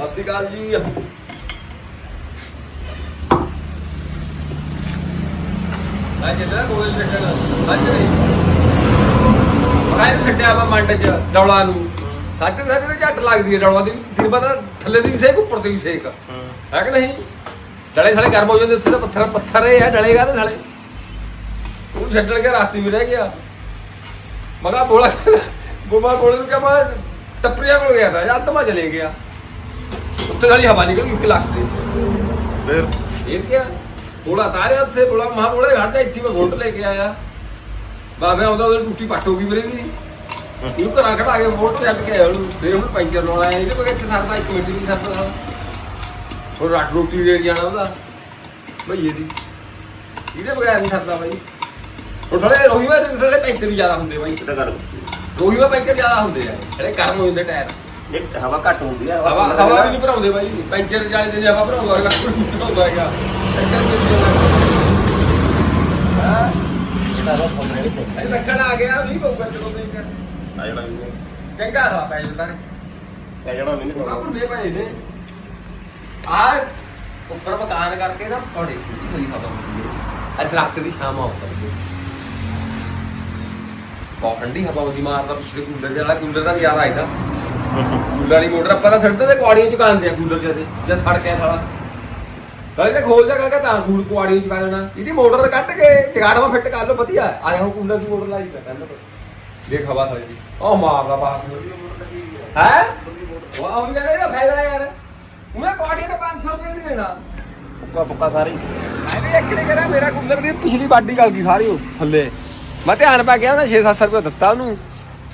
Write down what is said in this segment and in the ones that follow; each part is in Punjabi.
ਸਤਿ ਸ਼੍ਰੀ ਅਕਾਲ ਜੀ। ਮੈਂ ਜਿਹੜਾ ਕੋਲ ਛੱਡਣ ਅੱਜ ਨਹੀਂ। ਮੈਂ ਛੱਡਿਆ ਵਾ ਮੰਡ ਚ ਡੌਲਾ ਨੂੰ। ਸੱਚ ਸੱਚ ਤੇ ਝੱਟ ਲੱਗਦੀ ਹੈ ਡੌਲਾ ਦੀ। ਦਿਨ ਪਤਾ ਥੱਲੇ ਦੀ ਵੀ ਸੇਕ ਉੱਪਰ ਦੀ ਵੀ ਸੇਕ। ਹੈ। ਕਿ ਨਹੀਂ? ਡਲੇ ਸਾਲੇ ਗਰਮ ਹੋ ਜਾਂਦੇ ਉੱਥੇ ਤਾਂ ਪੱਥਰ ਪੱਥਰ ਇਹ ਹੈ ਡਲੇਗਾ ਤੇ ਨਾਲੇ। ਉਹ ਛੱਡਣ ਕੇ ਰਾਸਤੇ ਵੀ ਰਹਿ ਗਿਆ। ਮਗਾ ਬੋਲਾ ਬੋਬਾ ਕੋਲ ਨੂੰ ਕਿਹਾ ਮੈਂ ਟੱਪਰੀਆ ਕੋਲ ਗਿਆ ਤਾਂ ਮੈਂ ਚਲੇ ਗਿਆ। ਉੱਥੇ ਸਾਲੀ ਹਵਾ ਨਿਕਲ ਗਈ ਇੱਕ ਲੱਖ ਤੇ ਫਿਰ? ਇਹ ਕਿਆ? ਬੋਲਾ ਤਾਰਿਆ ਉੱਥੇ ਬੋਲਾ ਮਹਾ ਬੋਲੇ ਹਟ ਜਾ ਇੱਥੇ ਮੈਂ ਗੋਲਡ ਲੈ ਕੇ ਆਇਆ। ਬਾਬੇ ਆਉਂਦਾ ਉਹਦੀ ਟੁੱਟੀ ਪੱਟ ਹੋ ਗਈ ਮੇਰੇ ਦੀ ਇਹਨੂੰ ਘਰਾਂ ਖੜਾ ਕੇ ਵੋਟ ਛੱਡ ਕੇ ਆਇਆ ਉਹਨੂੰ। ਫਿਰ ਹੁਣ ਪੈਂਚਰ ਲਾਉਣਾ ਆਇਆ ਇਹਦੇ ਬਗੈਰ ਸਰਦਾ ਇੱਕ ਮਿੰਟ ਨਹੀਂ ਸਰਦਾ। ਹੋਰ ਰੱਟ ਰੋਟੀ ਦੇ ਜਾਣਾ ਉਹਦਾ ਭਈਏ ਦੀ। ਇਹਦੇ ਬਗੈਰ ਨਹੀਂ ਸਰਦਾ ਬਾਈ। ਉਹ ਥੋੜੇ ਰੋਹੀ ਵਾ ਤੇ ਪੈਂਚਰ ਵੀ ਜ਼ਿਆਦਾ ਹੁੰਦੇ ਬਾਈ। ਕਿੱਦਾਂ ਕਰ ਰੋਹੀ ਵਾ ਪੈਂਚਰ ਜ਼ਿਆਦਾ ਹੁੰਦੇ ਆ। ਜਿਹੜੇ ਗਰਮ ਹੋ ਜਾਂਦੇ ਟਾਇਰ। ਹਵਾ ਘੱਟ ਹੁੰਦੀ ਆ ਹਵਾ ਹਵਾ ਵੀ ਨਹੀਂ ਭਰਾਉਂਦੇ ਬਾਈ। ਪੈਂਚਰ ਜਾਲੇ ਦੇ ਹਵਾ ਭਰਾਉਂਦਾ ਹੈਗਾ। ਭਰਾਉਂਦਾ। ਹਾਂ। ਲੱਕੜ ਆ ਗਿਆ ਨਹੀਂ ਪਊਗਾ ਚਲੋ ਦੇਖ ਆ ਜਿਹੜਾ ਵੀ ਚੰਗਾ ਹਵਾ ਪੈ ਜਾਂਦਾ ਨੇ। ਪਏ ਆ ਉੱਪਰ ਮਕਾਨ ਕਰਕੇ ਨਾ ਹੋਈ ਹਵਾ ਹੁੰਦੀ ਹੈ। ਅੱਜ ਦਰਖਤ ਦੀ ਛਾਂ ਆਉਂਦਾ ਬਹੁਤ ਠੰਡੀ ਹਵਾ ਉਹਦੀ ਮਾਰਦਾ ਪਿਛਲੇ ਕੂਲਰ ਜਿਹੜਾ ਕੂਲਰ ਦਾ ਨਜ਼ਾਰਾ ਕੂਲਰ ਵਾਲੀ ਮੋਟਰ ਆਪਾਂ ਤਾਂ ਸੜਦੇ ਤੇ ਕੁਆੜੀਆਂ ਚ ਕਾਂਦੇ ਆ ਕੂਲਰ ਜਦੇ ਜਾਂ ਸੜ ਕੇ ਸਾਲਾ। ਗਲੀ ਤੇ ਖੋਲ ਜਾ ਕਰਕੇ ਤਾਂ ਕੂਲ ਕੁਆੜੀਆਂ ਚ ਪਾ ਦੇਣਾ। ਇਹਦੀ ਮੋਟਰ ਕੱਢ ਕੇ ਜਗਾੜਵਾ ਫਿੱਟ ਕਰ ਲਓ ਵਧੀਆ। ਆ ਜਾ ਕੂਲਰ ਦੀ ਮੋਟਰ ਲਾਈ ਮੈਂ ਕਹਿੰਦਾ ਦੇਖ ਹਵਾ ਸਾਲੀ ਦੀ। ਉਹ ਮਾਰਦਾ ਬਾਸ ਹੈ? ਵਾਹ ਉਹ ਕਹਿੰਦਾ ਇਹਦਾ ਫਾਇਦਾ ਯਾਰ। ਉਹਨੇ ਕੁਆੜੀਆਂ ਦਾ 500 ਰੁਪਏ ਨਹੀਂ ਦੇਣਾ। ਪੱਕਾ ਪੱਕਾ ਸਾਰੀ। ਮੈਂ ਵੀ ਇੱਕ ਨੇ ਕਹਿੰਦਾ ਮੇਰਾ ਕੂਲਰ ਦੀ ਪਿਛਲੀ ਬਾਡੀ ਗਲ ਗਈ ਸਾਰੀ ਉਹ ਥੱਲੇ। ਮੈਂ ਧਿਆਨ ਪਾ ਗਿਆ ਨਾ 6-700 ਰੁਪਏ ਦਿੱਤਾ ਉਹਨੂੰ।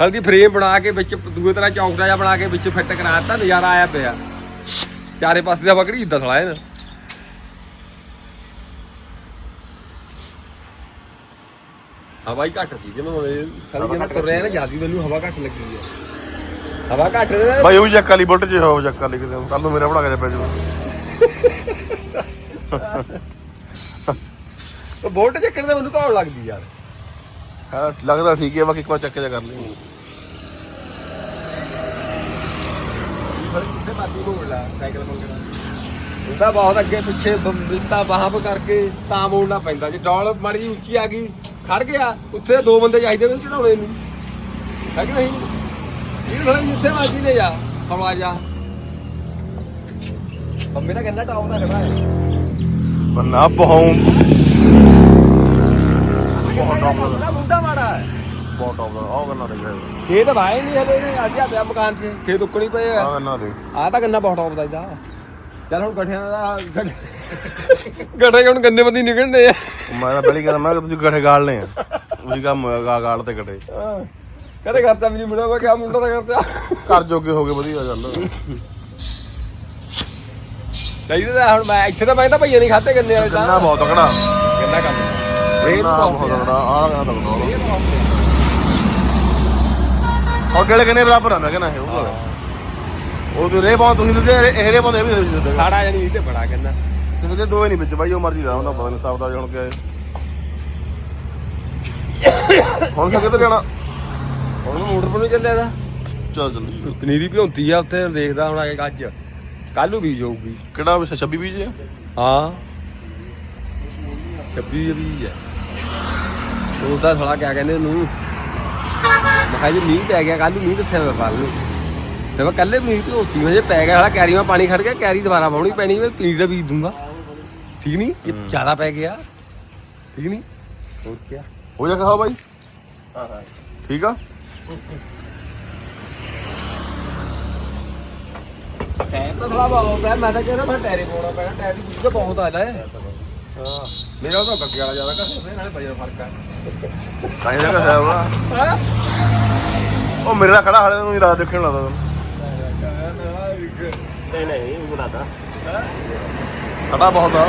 ਹਲਦੀ ਫਰੇਮ ਬਣਾ ਕੇ ਵਿੱਚ ਦੂਏ ਤਰ੍ਹਾਂ ਚੌਂਕੜਾ ਜਿਹਾ ਬਣਾ ਕੇ ਵਿੱਚ ਫਿੱਟ ਕਰਾ ਦਿੱਤਾ ਨਜ਼ਾਰਾ ਆਇਆ ਪਿਆ। ਚਾਰੇ ਪਾਸੇ ਦਾ ਬਕੜੀ ਜਿੱਦਾਂ ਸਲਾਇਆ ਨਾ ਹਵਾ ਹੀ ਘੱਟ ਸੀ ਜਿਵੇਂ ਹੁਣ ਇਹ ਸਾਰੀ ਜਿਵੇਂ ਤੁਰ ਰਿਹਾ ਨਾ ਜਿਆਦੀ ਮੈਨੂੰ ਹਵਾ ਘੱਟ ਲੱਗੀ ਹੈ। ਹਵਾ ਘੱਟ ਨੇ। ਭਾਈ ਉਹ ਚੱਕ ਵਾਲੀ ਬੁੱਟ ਚ ਹੋ ਚੱਕ ਵਾਲੀ ਕਿਤੇ। ਕੱਲ ਨੂੰ ਮੇਰਾ ਬਣਾ ਕੇ ਪੈ ਜਾਊ ਉਹ ਬੋਲਟ ਚੱਕਣ ਦੇ ਮੈਨੂੰ ਘੌੜ ਲੱਗਦੀ ਯਾਰ। ਹਾਂ ਲੱਗਦਾ ਠੀਕ ਹੈ ਬਾਕੀ ਇੱਕ ਵਾਰ ਚੱਕ ਕੇ ਜਾ ਕਰ ਲਈ ਕਿੱਥੇ ਮਾਤੀ ਮੋੜਲਾ ਸਾਈਕਲ ਮੰਗਣਾ ਉਹਦਾ ਬਹੁਤ ਅੱਗੇ ਪਿੱਛੇ ਬਿੱਤਾ ਬਾਹਾਂ ਕਰਕੇ ਤਾਂ ਮੋੜਨਾ ਪੈਂਦਾ। ਜੇ ਡੌਲ ਮਾੜੀ ਜਿਹੀ ਉੱਚੀ ਆ ਗਈ ਖੜ ਗਿਆ ਉੱਥੇ ਦੋ ਬੰਦੇ ਚਾਹੀਦੇ ਨੇ ਚੜਾਉਣੇ ਨੂੰ। ਹੈ ਕਿ ਨਹੀਂ? ਇਹ ਥੋੜਾ ਜਿੱਥੇ ਮਰਜ਼ੀ ਲੈ ਜਾ ਹੌਲਾ ਜਾ ਬੰਬੇ ਦਾ ਕਹਿੰਦਾ ਦਾ ਖੜਾ ਹੈ। ਬੰਨਾ ਬਹੁ ਬਹੁਤ ਟੌਪ ਦਾ ਉਹਦਾ ਮੁੰਡਾ ਮਾੜਾ ਹੈ। ਬਹੁਤ ਟੌਪ ਦਾ ਆਹ ਗੰਨਾ ਦੇ ਗਿਆ ਖੇਤ ਵਾਏ ਨਹੀਂ ਹਲੇ ਨੇ ਅੱਜ ਆ ਪਿਆ ਮਕਾਨ 'ਚ। ਖੇਤ ਉੱਕਣੀ ਪਏ ਆ। ਆਹ ਗੰਨਾ ਦੇ ਆ ਤਾਂ ਗੰਨਾ ਬਹੁਤ ਆਉਂਦਾ ਇਹਦਾ। ਚੱਲ ਹੁਣ ਗਠਿਆਂ ਦਾ ਗਠੇ ਹੁਣ ਗੰਨੇ ਬੰਦੀ ਨਿਕਲਣੇ ਆ। ਮੈਂ ਤਾਂ ਪਹਿਲੀ ਕਹਿੰਦਾ ਮੈਂ ਕਿ ਤੁਸੀਂ ਗੱਠੇ ਗਾਲਨੇ ਆ। ਤੁਸੀਂ ਕੰਮ ਗਾ ਗਾਲ ਤੇ ਗੱਠੇ। ਕਦੇ ਕਰਤਾ ਵੀ ਨਹੀਂ ਮੁੰਡਾ ਮੈਂ ਕਿਹਾ ਮੁੰਡਾ ਤਾਂ ਕਰਤਾ। ਘਰ ਜੋਗੇ ਹੋ ਗਏ ਵਧੀਆ ਗੱਲ ਚਾਹੀਦਾ ਹੁਣ ਮੈਂ ਇੱਥੇ ਤਾਂ ਮੈਂ ਤਾਂ ਭਈਏ ਨਹੀਂ ਖਾਤੇ ਗੰਨੇ ਵਾਲੇ ਤਾਂ। ਗੰਨਾ ਬਹੁਤ ਤਕੜਾ। ਗੰਨਾ ਕੰਮ ਰੇਤ ਬਹੁਤ ਆ। ਆਹ ਆ। ਔਰ ਕਿੰਨੇ ਬਰਾਬਰ ਆ ਮੈਂ ਕਹਿੰਦਾ ਇਹ ਉਹ। ਉਹ ਤੇ ਰੇ ਬਹੁਤ ਤੁਸੀਂ ਤੇ ਇਹ ਰੇ ਬਹੁਤ ਇਹ ਵੀ ਦੇ। ਸਾੜਾ ਜਾਨੀ ਇਹ ਤੇ ਬੜਾ ਗੰਨਾ ਤੇ ਕਿਤੇ ਦੋਏ ਨਹੀਂ ਵਿੱਚ ਬਾਈ ਉਹ ਮਰਜ਼ੀ ਦਾ ਹੁੰਦਾ ਪਤਾ ਨਹੀਂ ਸਾਬ ਦਾ ਹੁਣ ਕਿਆ ਹੁਣ ਕਿੱਧਰ ਜਾਣਾ? ਹੁਣ ਮੋਟਰ ਪਰ ਨੂੰ ਚੱਲਿਆ ਦਾ ਚੱਲ ਚੱਲੀ। ਪਨੀਰੀ ਭਿਉਂਤੀ ਆ ਉੱਥੇ ਦੇਖਦਾ ਹੁਣ ਆ ਕੇ ਅੱਜ। ਕੱਲ ਨੂੰ ਬੀਜ ਹੋਊਗੀ। ਕਿਹੜਾ ਵੀ 26 ਬੀਜ ਹੈ ਹਾਂ। 26 ਵੀ ਹੈ ਉਹ ਤਾਂ ਥੋੜਾ ਕਿਆ ਕਹਿੰਦੇ ਉਹਨੂੰ? ਮੈਂ ਕਿਹਾ ਜੀ ਮੀਂਹ ਪੈ ਗਿਆ ਕੱਲ ਨੂੰ ਮੀਂਹ ਦੱਸਿਆ ਮੈਂ ਕੱਲ ਨੂੰ। ਤੇ ਮੈਂ ਕੱਲੇ ਮੀਂਹ ਧੋਤੀ ਹੋ ਜੇ ਪੈ ਗਿਆ ਸਾਲਾ ਕੈਰੀ ਮੈਂ ਪਾਣੀ ਖੜ ਗਿਆ ਕੈਰੀ ਦੁਬਾਰਾ ਪਾਉਣੀ ਪੈਣੀ ਮੈਂ ਪਨੀਰ ਦਾ ਬੀਜ ਦੂੰਗਾ। ਠੀਕ ਨਹੀਂ ਇਹ ਜ਼ਿਆਦਾ ਪੈ ਗਿਆ। ਠੀਕ ਨਹੀਂ ਹੋਰ ਕੀ ਹੋ ਜਾ ਕਹਾ ਬਾਈ। ਹਾਂ ਹਾਂ। ਠੀਕ ਆ? ਟਾਇਰ ਤਾਂ ਥੋੜਾ ਬਹੁਤ ਹੈ ਮੈਂ ਤਾਂ ਕਹਿੰਦਾ ਮੈਂ ਟਾਇਰੇ ਪਾਉਣਾ ਪੈਣਾ ਟਾਇਰ ਦੀ ਬੀਜ ਤਾਂ ਬਹੁਤ ਆ ਲੈ। ਹਾਂ। ਮੇਰਾ ਤਾਂ ਗੱਗੇ ਵਾਲਾ ਜ਼ਿਆਦਾ ਘੱਟ ਨਾਲੇ ਵਜਨ ਫ਼ਰਕ ਆ ਕਾਹੇ ਹੈ ਵਾ ਹਾਂ ਉਹ ਮੇਰੇ ਨਾਲ ਖੜਾ ਹਾਲੇ ਨੂੰ ਹੀ ਰਾਤ ਦੇਖਣ ਲੱਗਦਾ ਨਹੀਂ ਨਹੀਂ ਬਣਾਦਾ ਖੜਾ ਬਹੁਤ ਆ।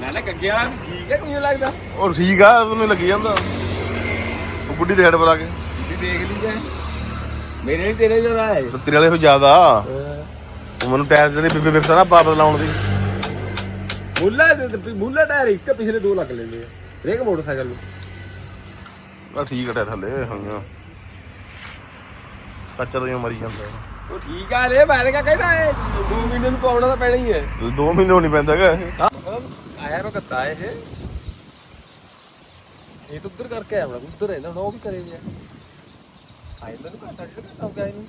ਨਾ ਨਾ ਗੱਗੇ ਵਾਲਾ ਵੀ ਠੀਕ ਹੈ ਕਿਉਂ ਲੱਗਦਾ? ਉਹ ਠੀਕ ਆ ਉਹਨੂੰ ਲੱਗੀ ਜਾਂਦਾ। ਉਹ ਬੁੱਢੀ ਦੇ ਹੈਡ ਪਰ ਆ ਕੇ। ਵੀ ਦੇਖ ਲਈ ਜਾਏ ਮੇਰੇ ਨਹੀਂ ਤੇਰੇ ਜਰਾ ਹੈ। ਤੇਰੇ ਵਾਲੇ ਹੋ ਜ਼ਿਆਦਾ। ਉਹ ਮੈਨੂੰ ਟਾਇਰ ਜਿਹੜੇ ਬੇਬੇ ਬੇਬੇ ਨਾ ਪਾ ਬਦਲਾਉਣ ਦੀ। ਮੁੱਲਾ ਮੁੱਲਾ ਟਾਇਰ ਇੱਕ ਪਿਛਲੇ ਦੋ ਲੱਗ ਲੈਂਦੇ ਆ। ਹਰੇਕ ਮੋਟਰਸਾਈਕਲ ਨੂੰ। ਆ ਠੀਕ ਟਾਇਰ ਹਲੇ ਹਾਂ ਕੱਚਾ ਤਾਂ ਹੀ ਮਰੀ ਜਾਂਦਾ। ਉਹ ਠੀਕ ਆ ਰੇ ਮੈਂ ਤਾਂ ਕਹਿੰਦਾ ਇਹ ਦੋ ਮਹੀਨੇ ਨੂੰ ਪਾਉਣਾ ਤਾਂ ਪੈਣਾ ਹੀ ਹੈ 2 ਮਹੀਨੇ ਹੋਣੀ ਪੈਂਦਾ ਹੈਗਾ ਆਇਆ ਰੋ ਕੱਤਾ ਇਹ। ਇਹ ਤਾਂ ਉੱਧਰ ਕਰਕੇ ਆਇਆ ਹੁਣ ਉੱਧਰ ਹੈ ਨਾ ਹੁਣ ਉਹ ਵੀ ਕਰੇ ਗਿਆ ਆਏ ਮੈਨੂੰ ਘਾਟਾ ਜਿਹੜਾ ਕੰਮ ਗਿਆ ਇਹਨੂੰ।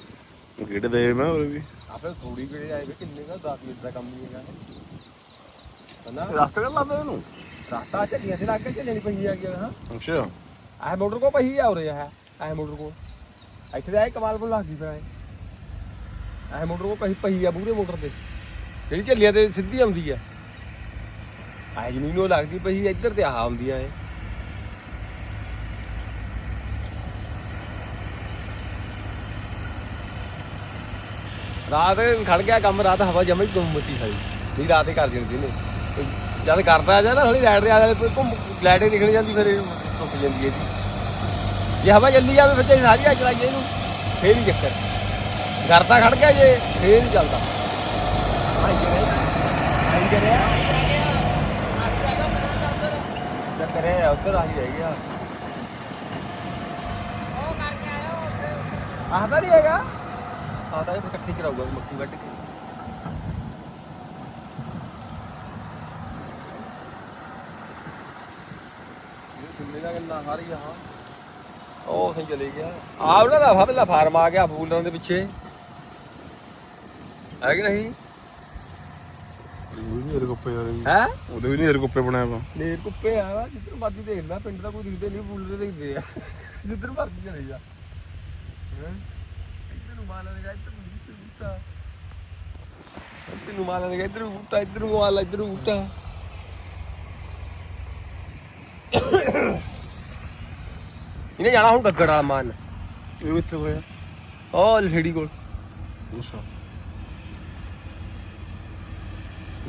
ਕਿਹੜੇ ਦੇ ਮੈਂ ਹੋਰ ਵੀ। ਆਪੇ ਥੋੜੀ ਕਿਹੜੇ ਆਏ ਵੇ ਕਿੰਨੇ ਦਾ 10 ਮਿੰਟ ਦਾ ਕੰਮ ਨਹੀਂ ਹੈਗਾ। ਹਨਾ ਰਸਤੇ ਕਰ ਲਾਉਂਦੇ ਇਹਨੂੰ? ਰਾਤਾ ਚੱਲੀਆਂ ਸੀ ਲੱਗ ਕੇ ਚੱਲਣੀ ਪਈ ਆ ਗਿਆ ਹਾਂ। ਅੱਛਾ। ਆਹ ਮੋਟਰ ਕੋ ਪਈ ਆ ਉਰੇ ਆ ਆਹ ਮੋਟਰ ਕੋ ਇੱਥੇ ਦਾ ਕਮਾਲ ਕੋਲ ਲੱਗ ਗਈ ਫਿਰ ਆਹ ਮੋਟਰ ਕੋ ਪਈ ਪਈ ਆ ਬੂਰੇ ਮੋਟਰ ਤੇ। ਜਿਹੜੀ ਝੱਲੀਆਂ ਤੇ ਸਿੱਧੀ ਆਉਂਦੀ ਆ। ਆਹ ਜ਼ਮੀਨ ਨੂੰ ਲੱਗਦੀ ਪਈ ਆ, ਇੱਧਰ ਤੇ ਆਹ ਆਉਂਦੀਆਂ ਏ ਰਾਤ ਖੜ ਗਿਆ ਕੰਮ ਰਾਤ ਹਵਾ ਜਮੀ ਗੁੰਮ ਮੱਤੀ ਸਾਰੀ। ਨਹੀਂ ਰਾਤ ਹੀ ਕਰ ਜਾਂਦੀ ਨੇ ਤੇ ਜਦ ਕਰਦਾ ਜਾ ਨਾ ਥੋੜੀ ਲਾਈਟ ਦੇ ਆ ਘੁੰਮ ਲਾਈਟ ਹੀ ਨਿਕਲ ਜਾਂਦੀ, ਫਿਰ ਇਹ ਜਾਂਦੀ ਹੈ ਜੀ ਜੇ ਹਵਾ ਚੱਲੀ ਜਾਵੇ, ਫਿਰ ਸਾਰੀ ਆ ਚਲਾਈਏ ਇਹਨੂੰ ਫੇਰ ਹੀ ਚੱਕਰ। ਕਰਦਾ ਖੜ ਗਿਆ ਜੇ, ਫੇਰ ਹੀ ਚੱਲਦਾ। ਆਈ ਕਰੇ ਆਈ ਕਰੇ ਚੱਕਰ ਹੈ ਉੱਧਰ ਆਹੀ ਰਹਿ ਗਿਆ। ਆਹ ਤਾਂ ਨਹੀਂ ਹੈਗਾ। ਆਹ ਇਹ ਇਕੱਠੀ ਕਰਾਊਗਾ ਮੱਕੀ ਵੱਢ ਕੇ। ਗੱਲਾਂ ਸਾਰੀ ਆਹ ਉਹ ਸਹੀ ਚਲੇ ਗਿਆ। ਆ ਉਹਨਾਂ ਦਾ ਪਹਿਲਾ ਫਾਰਮ ਆ ਗਿਆ ਫੂਲਾਂ ਦੇ ਪਿੱਛੇ। ਹੈ ਕਿ ਨਹੀਂ? ਉਹ ਵੀ ਮੇਰੇ ਕੋਪੇ ਆ ਰਹੀ। ਹੈ? ਉਹਦੇ ਵੀ ਨਹੀਂ ਮੇਰੇ ਕੋਪੇ ਬਣਾਇਆ ਵਾ। ਨੇਰ ਕੁੱਪੇ ਆ ਵਾ ਜਿੱਧਰ ਮਰਜ਼ੀ ਦੇਖ ਲੈ ਪਿੰਡ ਦਾ ਕੋਈ ਦਿਖਦੇ ਨਹੀਂ ਫੂਲ ਦੇ ਦਿਖਦੇ ਆ। ਜਿੱਧਰ ਮਰਜ਼ੀ ਚਲੇ ਜਾ। ਹੈਂ? ਇੱਧਰ ਨੂੰ ਮਾਲਾ ਇੱਧਰ ਨੂੰ ਇੱਧਰ ਬੂਟਾ। ਇੱਧਰ ਨੂੰ ਮਾਲਾ ਲਗਾ ਇੱਧਰ ਨੂੰ ਬੂਟਾ ਇੱਧਰ ਨੂੰ ਮਾਲਾ ਇੱਧਰ ਨੂੰ ਬੂਟਾ। ਇਹਨੇ ਜਾਣਾ ਹੁਣ ਗੱਗੜ ਵਾਲਾ ਮਾਨ। ਇਹ ਇੱਥੇ ਹੋਇਆ? ਉਹ ਲਹੜੀ ਕੋਲ। ਅੱਛਾ।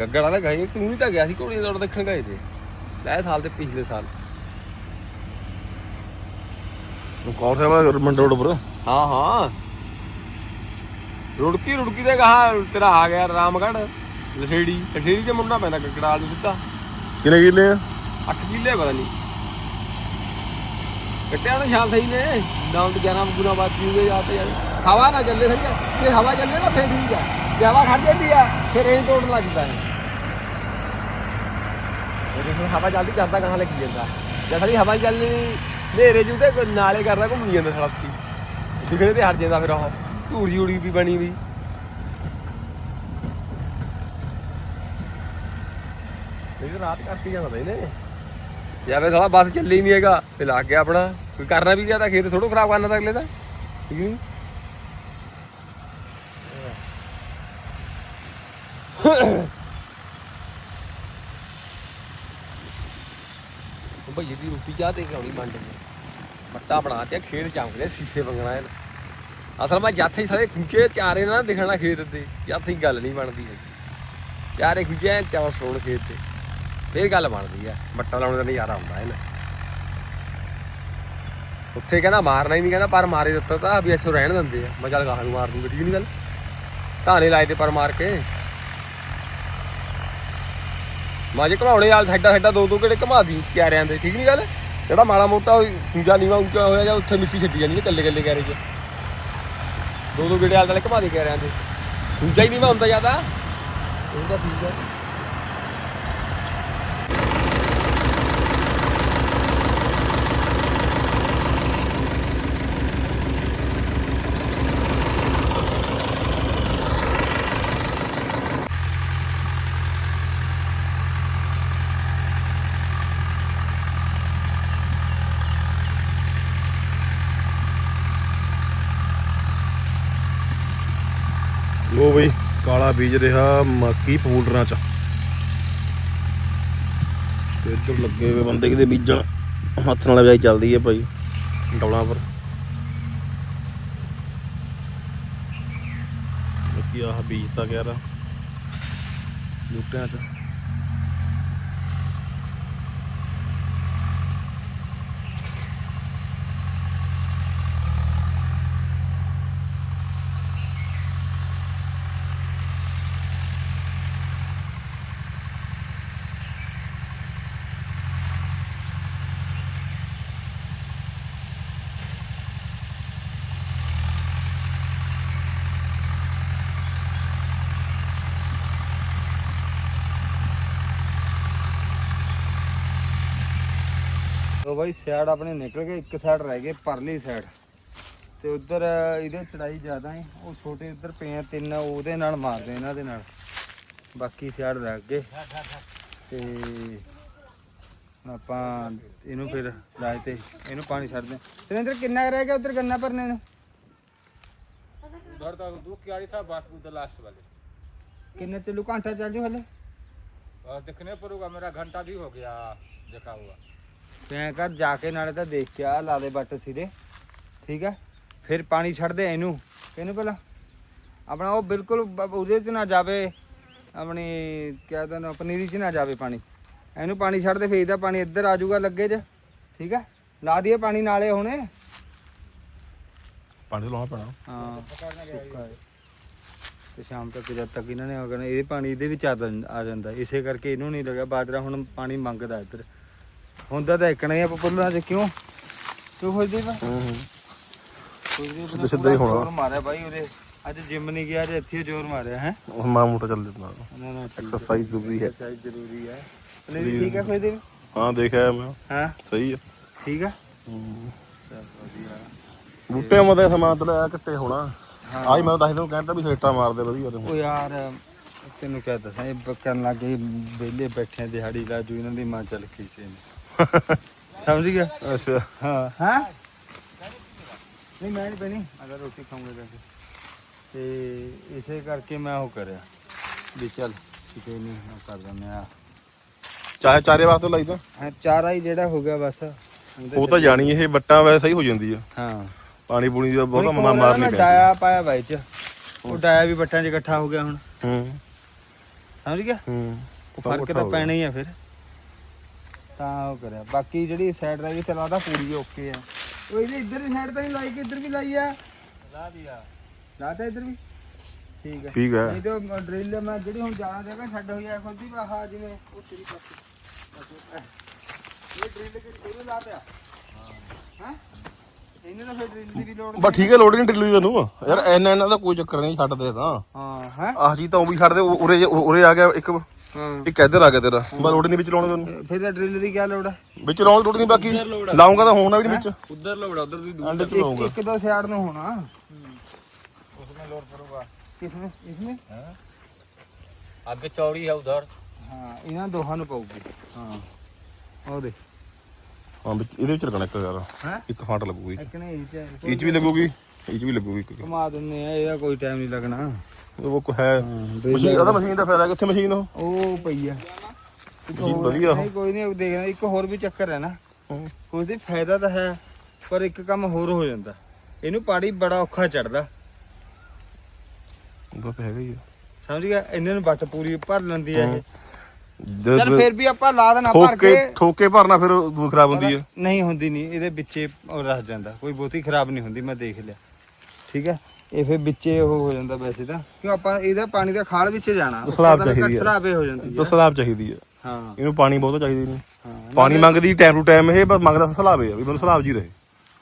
ਗੱਗੜ ਵਾਲਾ ਗਏ ਤੂੰ ਵੀ ਤਾਂ ਗਿਆ ਸੀ ਘੋੜੀ ਦੌੜ ਦੇਖਣ ਗਏ ਤੇ। ਲੈ ਸਾਲ ਤੇ ਪਿਛਲੇ ਸਾਲ। ਉਹ ਕੌਰ ਸਾਹਿਬ ਮੰਡ ਰੋਡ ਪਰ ਹਾਂ ਹਾਂ। ਰੁੜਕੀ ਰੁੜਕੀ ਦੇ ਕਹਾ ਤੇਰਾ ਆ ਗਿਆ ਰਾਮਗੜ ਲਹੇੜੀ ਲਹੇੜੀ ਤੇ ਮੁੰਡਾ ਪੈਂਦਾ ਗੱਗੜਾਲ ਨੂੰ ਸਿੱਧਾ। ਕਿੰਨੇ ਕਿੱਲੇ ਆ? 8 ਕਿੱਲੇ ਪਤਾ ਨਹੀਂ ਕੱਟਿਆ ਨਾ ਸ਼ਾਮ ਸਹੀ ਨੇ। 9 11 ਗੁਣਾ ਬਾਅਦ ਪੀਊਗੇ ਜਾ ਤੇ ਹਵਾ ਨਾ ਚੱਲੇ ਸਹੀ ਆ। ਜੇ ਹਵਾ ਚੱਲੇ ਨਾ ਫੇਰ ਠੀਕ ਆ। ਜੇ ਹਵਾ ਖੜ ਜਾਂਦੀ ਆ, ਫਿਰ ਇਹ ਤੋੜਨ ਲੱਗਦਾ ਹੈ। ਇਹ ਦੇਖੋ ਹਵਾ ਜਲਦੀ ਕਰਦਾ ਕਹਾਂ ਲੱਗੀ ਜਾਂਦਾ? ਜੇ ਸਾਡੀ ਹਵਾ ਚੱਲਣੀ ਹਨੇਰੇ ਜੂਦੇ ਕੋਈ ਨਾਲੇ ਕਰਦਾ ਘੁੰਮ ਜਾਂਦਾ ਸੜਕ ਤੇ ਦਿਖਣੇ ਤੇ ਹਟ ਜਾਂਦਾ ਫਿਰ ਉਹ। ਧੂੜ ਜੂੜੀ ਵੀ ਬਣੀ ਵੀ। ਇਹ ਰਾਤ ਕਰਤੀ ਜਾਂਦਾ ਇਹਨੇ। ਜਾਂ ਫਿਰ ਸਾਲਾ ਬੱਸ ਚੱਲੀ ਨਹੀਂ ਹੈਗਾ, ਤੇ ਲੱਗ ਗਿਆ ਆਪਣਾ। ਕੋਈ ਕਰਨਾ ਵੀ ਜ਼ਿਆਦਾ ਖੇਤ ਥੋੜੋ ਖਰਾਬ ਕਰਨਾ ਤਾਂ ਅਗਲੇ ਦਾ। ਠੀਕ ਨਹੀਂ ਉਹ ਭਈਏ ਦੀ ਰੋਟੀ ਚਾਹ ਤੇ ਖਾਣੀ ਮੰਡ ਨੇ ਮੱਟਾ ਬਣਾ ਤੇ ਖੇਤ ਚਮਕਦੇ ਸੀਸੇ ਵੰਗਣਾ ਇਹਨ। ਅਸਲ ਮੈਂ ਜਾਥੇ ਸਾਰੇ ਖੁੰਚੇ ਚਾਰੇ ਨਾ ਦਿਖਣਾ ਖੇਤ ਤੇ ਜਾਥੇ ਗੱਲ ਨਹੀਂ ਬਣਦੀ ਹੈਗੀ। ਚਾਰੇ ਖੁੰਚੇ ਚਾਵ ਸੋਣ ਖੇਤ ਤੇ ਫੇਰ ਗੱਲ ਬਣਦੀ ਆ ਮੱਟਾ ਲਾਉਣ ਦਾ ਨਜ਼ਾਰਾ ਆਉਂਦਾ ਇਹਨ। ਉੱਥੇ ਕਹਿੰਦਾ ਮਾਰਨਾ ਹੀ ਨਹੀਂ, ਕਹਿੰਦਾ ਪਰ ਮਾਰੇ ਦਿੱਤਾ ਤਾਂ ਵੀ ਐਸੋ ਰਹਿਣ ਦਿੰਦੇ ਆ। ਮੈਂ ਚੱਲ ਗਾਹਾਂ ਨੂੰ ਮਾਰ ਦੂੰਗਾ ਠੀਕ ਨਹੀਂ ਗੱਲ। ਧਾਨੇ ਲਾਏ ਤੇ ਪਰ ਮਾਰ ਕੇ। ਮਾਜੇ ਘਮਾਉਣੇ ਵਾਲ ਸਾਡਾ ਸਾਡਾ ਦੋ ਦੋ ਕਿਹੜੇ ਘਮਾ ਦੀ ਕਿਆਰਿਆਂ ਦੇ, ਠੀਕ ਨਹੀਂ ਗੱਲ? ਜਿਹੜਾ ਮਾੜਾ ਮੋਟਾ ਉੱਚਾ ਨੀਵਾ ਉੱਚਾ ਹੋਇਆ ਜਾਂ ਉੱਥੇ ਮਿੱਟੀ ਛੱਡੀ ਜਾਂਦੀ ਕੱਲੇ ਕੱਲੇ ਕਹਿ ਰਹੀ ਦੋ ਦੋ ਗੇੜੇ ਵਾਲ ਵਾਲੇ ਘਮਾ ਦੇ ਕਿਆਰਿਆਂ ਦੇ। ਦੂਜਾ ਹੀ ਨੀਵਾ ਹੁੰਦਾ ਜ਼ਿਆਦਾ। ਉਹਦਾ ਠੀਕ ਹੈ ਲੋ ਬਈ ਕਾਲਾ ਬੀਜ ਰਿਹਾ ਮੱਕੀ ਪੂਲਰਾਂ ਚ। ਤੇ ਇੱਧਰ ਲੱਗੇ ਹੋਏ ਬੰਦੇ ਕਿਤੇ ਬੀਜਣ। ਹੱਥ ਨਾਲ ਵਿਆਈ ਚੱਲਦੀ ਹੈ ਭਾਈ, ਡੌਲਾਂ ਪਰ। ਮੱਕੀ ਆਹ ਬੀਜਤਾ ਗਿਆ ਰਾ, ਬੂਟਿਆਂ ਚ। ਲੋ ਬਾਈ ਸਾਈਡ ਆਪਣੇ ਨਿਕਲ ਗਏ ਇੱਕ ਸਾਈਡ ਰਹਿ ਗਏ ਪਰਲੀ ਸਾਈਡ ਤੇ ਉਧਰ ਇਹਦੇ ਚੜਾਈ ਜ਼ਿਆਦਾ ਹੈ ਉਹ ਛੋਟੇ ਉਧਰ ਪਏ ਤਿੰਨ ਉਹਦੇ ਨਾਲ ਮਾਰਦੇ ਇਹਨਾਂ ਦੇ ਨਾਲ। ਬਾਕੀ ਸਾਈਡ ਰਹਿ ਗਏ। ਤੇ ਆਪਾਂ ਇਹਨੂੰ ਫਿਰ ਲਾਜ ਤੇ ਇਹਨੂੰ ਪਾਣੀ ਛੱਡਦੇ ਸੁਰਿੰਦਰ ਕਿੰਨਾ ਰਹਿ ਗਿਆ ਉਧਰ ਗੰਨਾ ਭਰਨੇ ਨੂੰ? ਉਧਰ ਤਾਂ ਦੋ ਕਿਆਰੀ ਥਾ ਬਾਸਪੂ ਦਾ ਲਾਸਟ ਵਾਲੇ। ਕਿੰਨੇ ਤੇ ਲੂ ਘੰਟਾ ਚੱਲ ਜੂ ਹਲੇ? ਦੇਖਣੇ ਪੜੂਗਾ ਮੇਰਾ ਘੰਟਾ ਵੀ ਹੋ ਗਿਆ ਦੇਖਾ ਹੁਆ ਤੈਂ ਕਰ ਜਾ ਕੇ ਨਾਲੇ ਤਾਂ ਦੇਖ ਕੇ ਆ ਲਾ ਦੇ ਬੱਟ ਸਿਰੇ। ਠੀਕ ਹੈ? ਫਿਰ ਪਾਣੀ ਛੱਡ ਦੇ ਇਹਨੂੰ। ਇਹਨੂੰ ਪਹਿਲਾਂ ਆਪਣਾ ਉਹ ਬਿਲਕੁਲ ਉਹਦੇ 'ਚ ਨਾ ਜਾਵੇ ਆਪਣੀ ਕਿਆ ਦਾ ਨਾ ਪਨੀਰੀ 'ਚ ਨਾ ਜਾਵੇ ਪਾਣੀ। ਇਹਨੂੰ ਪਾਣੀ ਛੱਡ ਦੇ ਫੇਰ ਇਹਦਾ ਪਾਣੀ ਇੱਧਰ ਆ ਜਾਊਗਾ ਲੱਗੇ 'ਚ। ਠੀਕ ਹੈ? ਲਾ ਦਈਏ ਪਾਣੀ ਨਾਲੇ ਹੁਣੇ। ਪਾਣੀ ਲਾਉਣਾ ਪੈਣਾ। ਹਾਂ। ਸੁੱਕਾ ਹੈ। ਤੇ ਸ਼ਾਮ ਤੱਕ ਜਦ ਤੱਕ ਇਹਨਾਂ ਨੇ ਆ ਕਰਨਾ ਇਹ ਪਾਣੀ ਇਹਦੇ ਵਿੱਚ ਆ ਦੰ- ਆ ਜਾਂਦਾ। ਇਸੇ ਕਰਕੇ ਇਹਨੂੰ ਨਹੀਂ ਲੱਗਾ ਬਾਜਰਾ ਹੁਣ ਪਾਣੀ ਮੰਗਦਾ ਇੱਧਰ। ਹੁੰਦਾ ਤਾਂ ਇੱਕਣਾ ਹੀ ਆ ਪਪੂਲਰਾਂ 'ਚ ਕਿਉਂ? ਤੂੰ ਖੋਜਦੀ ਪਾ ਹੂੰ ਹੂੰ। ਖੋਜਦੀ ਸਿੱਧਾ ਸਿੱਧਾ ਹੀ ਹੋਣਾ। ਮਾਰਿਆ ਬਾਈ ਉਹਦੇ। ਅੱਜ ਜਿਮ ਨਹੀਂ ਗਿਆ ਅੱਜ ਇੱਥੇ ਜ਼ੋਰ ਮਾਰਿਆ ਹੈ? ਉਹ ਮਾਂ ਮੋਟਾ ਚੱਲ ਜਾਂਦਾ। ਨਾ ਨਾ ਐਕਸਰਸਾਈਜ਼ ਜ਼ਰੂਰੀ ਹੈ। ਐਕਸਰਸਾਈਜ਼ ਜ਼ਰੂਰੀ ਹੈ। ਪਨੀਰ ਠੀਕ ਹੈ ਖੋਜਦੀ ਹਾਂ ਦੇਖਿਆ ਮੈਂ। ਹਾਂ? ਸਹੀ ਹੈ ਠੀਕ ਹੈ ਹੂੰ। ਚਲ ਵਧੀਆ। ਬੂਟੇ ਮਦੇ ਸਮਾਂ ਤੇ ਲਿਆ ਹੋਣਾ। ਆਈ ਮੈਂ ਦੱਸ ਦੂੰ ਕਹਿੰਦਾ ਵੀ ਸੇਟਾ ਮਾਰਦੇ ਵਧੀਆ ਉਹ ਯਾਰ ਤੈਨੂੰ ਕਹਿ ਦੱਸਾਂ ਇਹ ਬ- ਕਰਨ ਲੱਗੇ ਵਿਹਲੇ ਬੈਠੇ ਆ ਦਿਹਾੜੀ ਲਾਜੂ ਇਹਨਾਂ ਦੀ ਮਾਂ ਚੱਲ ਕੇ ਤੇ ਸਮਝ ਗਿਆ? ਅੱਛਾ। ਹਾਂ। ਹਾਂ? ਨਹੀਂ ਮੈਂ ਨਹੀਂ ਬਣੀ ਅਗਰ ਰੋਟੀ ਜਾ ਕੇ। ਤੇ ਇਸੇ ਕਰਕੇ ਮੈਂ ਉਹ ਕਰਿਆ ਵੀ ਚੱਲ ਕਿਤੇ ਨਹੀਂ ਉਹ ਕਰ ਦਿੰਦੇ ਆ ਚਾਹੇ ਚਾਰੇ ਵਾਸਤੇ ਲਾਈਦਾ ਹਾਂ ਚਾਰਾ ਹੀ ਜਿਹੜਾ ਹੋ ਗਿਆ ਬਸ। ਉਹ ਤਾਂ ਜਾਣੀ ਇਹ ਬੱਟਾਂ ਵੈਸੇ ਸਹੀ ਹੋ ਜਾਂਦੀ ਆ। ਹਾਂ। ਪਾਣੀ ਪੂਣੀ ਦਾ ਬਹੁਤਾ ਮਨਾ ਇੱਕ ਹੋਰ ਮਾਰਨੀ ਨਾ ਪੈਂਦੀ ਡਾਇਆ ਪਾਇਆ ਬਾਈ ਚ। ਉਹ ਡਾਇਆ ਵੀ ਬੱਟਾਂ 'ਚ ਇਕੱਠਾ ਹੋ ਗਿਆ ਹੁਣ। ਹੂੰ। ਸਮਝ ਗਿਆ? ਹੂੰ। ਉਹ ਫ਼ਰਕ ਤਾਂ ਪੈਣਾ ਹੀ ਆ ਫਿਰ। ਤਾਂ ਉਹ ਕਰਿਆ। ਬਾਕੀ ਜਿਹੜੀ ਸਾਈਡ ਦਾ ਵੀ ਚਲਾਦਾ ਪੂਰੀ ਓਕੇ ਆ। ਉਹ ਇਹਦੇ ਇੱਧਰ ਦੀ ਸਾਈਡ ਤਾਂ ਨਹੀਂ ਲਾਈ ਕਿ ਇੱਧਰ ਵੀ ਲਾਈ ਆ? ਲਾ ਦਿਆ ਲਾਤਾ ਇੱਧਰ ਵੀ। ਠੀਕ ਹੈ ਠੀਕ ਹੈ ਨਹੀਂ ਤਾਂ ਡਰਿਲ ਮੈਂ ਜਿਹੜੀ ਹੁਣ ਜਾਣਾ ਜਗ੍ਹਾ ਛੱਡ ਹੋਈ ਆ ਖੁਦ ਹੀ ਆਹ ਜਿਵੇਂ ਉਹ ਤੇਰੀ ਪਾਸੇ। ਇਹ ਡਰਿਲ ਕਿ ਇਹਨੂੰ ਲਾ ਦਿਆ ਹਾਂ? ਇਹਨੂੰ ਤਾਂ ਫਿਰ ਡਰਿਲ ਦੀ ਵੀ ਲੋੜ ਬਸ ਠੀਕ ਹੈ ਲੋੜ ਨਹੀਂ ਤੈਨੂੰ। ਯਾਰ ਐਨਾ ਇਹਨਾਂ ਦਾ ਕੋਈ ਚੱਕਰ ਨਹੀਂ ਛੱਡ ਦੇ ਤਾਂ। ਹਾਂ ਹੈ? ਆਹ ਜੀ ਤਾਂ ਉਹ ਵੀ ਛੱਡ ਦੇ ਉਰੇ ਉਰੇ ਆ ਗਿਆ ਇੱਕ। ਹਾਂ। ਇੱਕ ਆ ਗਿਆ ਤੇਰਾ? ਮੈਂ ਲੋਡ ਨਹੀਂ ਵਿੱਚ ਲਾਉਣਾ ਤੈਨੂੰ। ਫਿਰ ਇਹ ਡਰਿਲ ਦੀ ਕੀ ਲੋੜ ਹੈ ਵਿੱਚ ਲਾਉਣ ਲੋਡ ਨਹੀਂ ਬਾਕੀ। ਲਾਉਂਗਾ ਤਾਂ ਹੋਣਾ ਵੀ ਵਿੱਚ। ਉਧਰ ਲੋੜ ਉਧਰ ਦੀ ਦੂਰ ਅੰਡੇ ਚ ਲਾਉਂਗਾ। ਇੱਕ ਦੋ ਸਾਈਡ ਨੂੰ ਹੋਣਾ। ਉਸਨੇ ਲੋਡ ਕਰੂਗਾ ਕਿਸਨੇ ਇਸਨੇ ਹਾਂ? ਅੱਗੇ ਚੌੜੀ ਹੈ ਉਧਰ। ਹਾਂ ਇਹਨਾਂ ਦੋਹਾਂ ਨੂੰ ਪਾਉਗੀ ਹਾਂ। ਉਹ ਦੇ ਹਾਂ ਵਿੱਚ ਇਹਦੇ ਵਿੱਚ ਲੱਗਣਾ ਇੱਕ ਯਾਰ। ਇੱਕ ਫਾਂਟ ਲੱਗੂਗੀ। ਇੱਕ ਨੇ ਇਹ ਚ ਵੀ ਲੱਗੂਗੀ ਇਹ ਚ ਵੀ ਲੱਗੂਗੀ ਕਮਾ ਦਿੰਨੇ ਆ ਇਹਦਾ ਕੋਈ ਟਾਈਮ ਨਹੀਂ ਲੱਗਣਾ। ਉਹ ਕੋ ਹੈ। ਮਸ਼ੀਨ ਉਹਦਾ ਮਸ਼ੀਨ ਦਾ ਫਾਇਦਾ ਕਿੱਥੇ ਮਸ਼ੀਨ ਉਹ? ਉਹ ਪਈ ਆ। ਇੱਕ ਮਸ਼ੀਨ ਹੋਰ- ਵਧੀਆ ਉਹ। ਨਹੀਂ ਕੋਈ ਨਹੀਂ ਦੇਖਣਾ ਇੱਕ ਹੋਰ ਵੀ ਚੱਕਰ ਹੈ ਨਾ। ਹੂੰ। ਕੁਝ ਦੀ ਫਾਇਦਾ ਤਾਂ ਹੈ ਪਰ ਇੱਕ ਕੰਮ ਹੋਰ ਹੋ ਜਾਂਦਾ। ਇਹਨੂੰ ਪਾੜੀ ਬੜਾ ਔਖਾ ਚੜਦਾ ਉਹ ਤਾਂ ਹੈਗਾ ਹੀ ਆ। ਸਮਝ ਗਿਆ? ਇਹਨਾਂ ਨੂੰ ਬੱਟ ਪੂਰੀ ਭਰ ਲੈਂਦੀ ਇਹ। ਜਦ ਫਿਰ ਵੀ ਆਪਾਂ ਲਾ ਦੇਣਾ ਭਰ ਠੋਕੇ ਕੇ। ਠੋਕੇ ਭਰਨਾ ਫਿਰ ਦੂ ਖਰਾਬ ਹੁੰਦੀ ਹੈ ਨਹੀਂ ਹੁੰਦੀ ਨਹੀਂ ਇਹਦੇ ਵਿੱਚੇ ਉਹ ਰਹਿ ਜਾਂਦਾ। ਕੋਈ ਬਹੁਤੀ ਖਰਾਬ ਨਹੀਂ ਹੁੰਦੀ ਮੈਂ ਦੇਖ ਲਿਆ। ਠੀਕ ਹੈ ਇਹ ਫਿਰ ਵਿੱਚੇ ਉਹ ਹੋ ਜਾਂਦਾ ਵੈਸੇ ਤਾਂ। ਕਿਉਂ ਆਪਾਂ ਇਹਦਾ ਪਾਣੀ ਦਾ ਖਾਲ ਵਿੱਚ ਜਾਣਾ। ਸਲਾਬ ਚਾਹੀਦੀ ਆ। ਸਲਾਬੇ ਹੋ ਜਾਂਦੀ ਤਾਂ ਹੈ ਸਲਾਬ ਚਾਹੀਦੀ ਹੈ ਹਾਂ। ਇਹਨੂੰ ਪਾਣੀ ਬਹੁਤਾ ਚਾਹੀਦਾ ਨਹੀਂ। ਹਾਂ ਪਾਣੀ ਮੰਗਦੀ ਟਾਈਮ ਟੂ ਟਾਈਮ ਇਹ ਬਸ ਮੰਗਦਾ ਸਲਾਬੇ ਆ ਵੀ ਮੈਨੂੰ ਸਲਾਬ ਜੀ ਰਹੇ।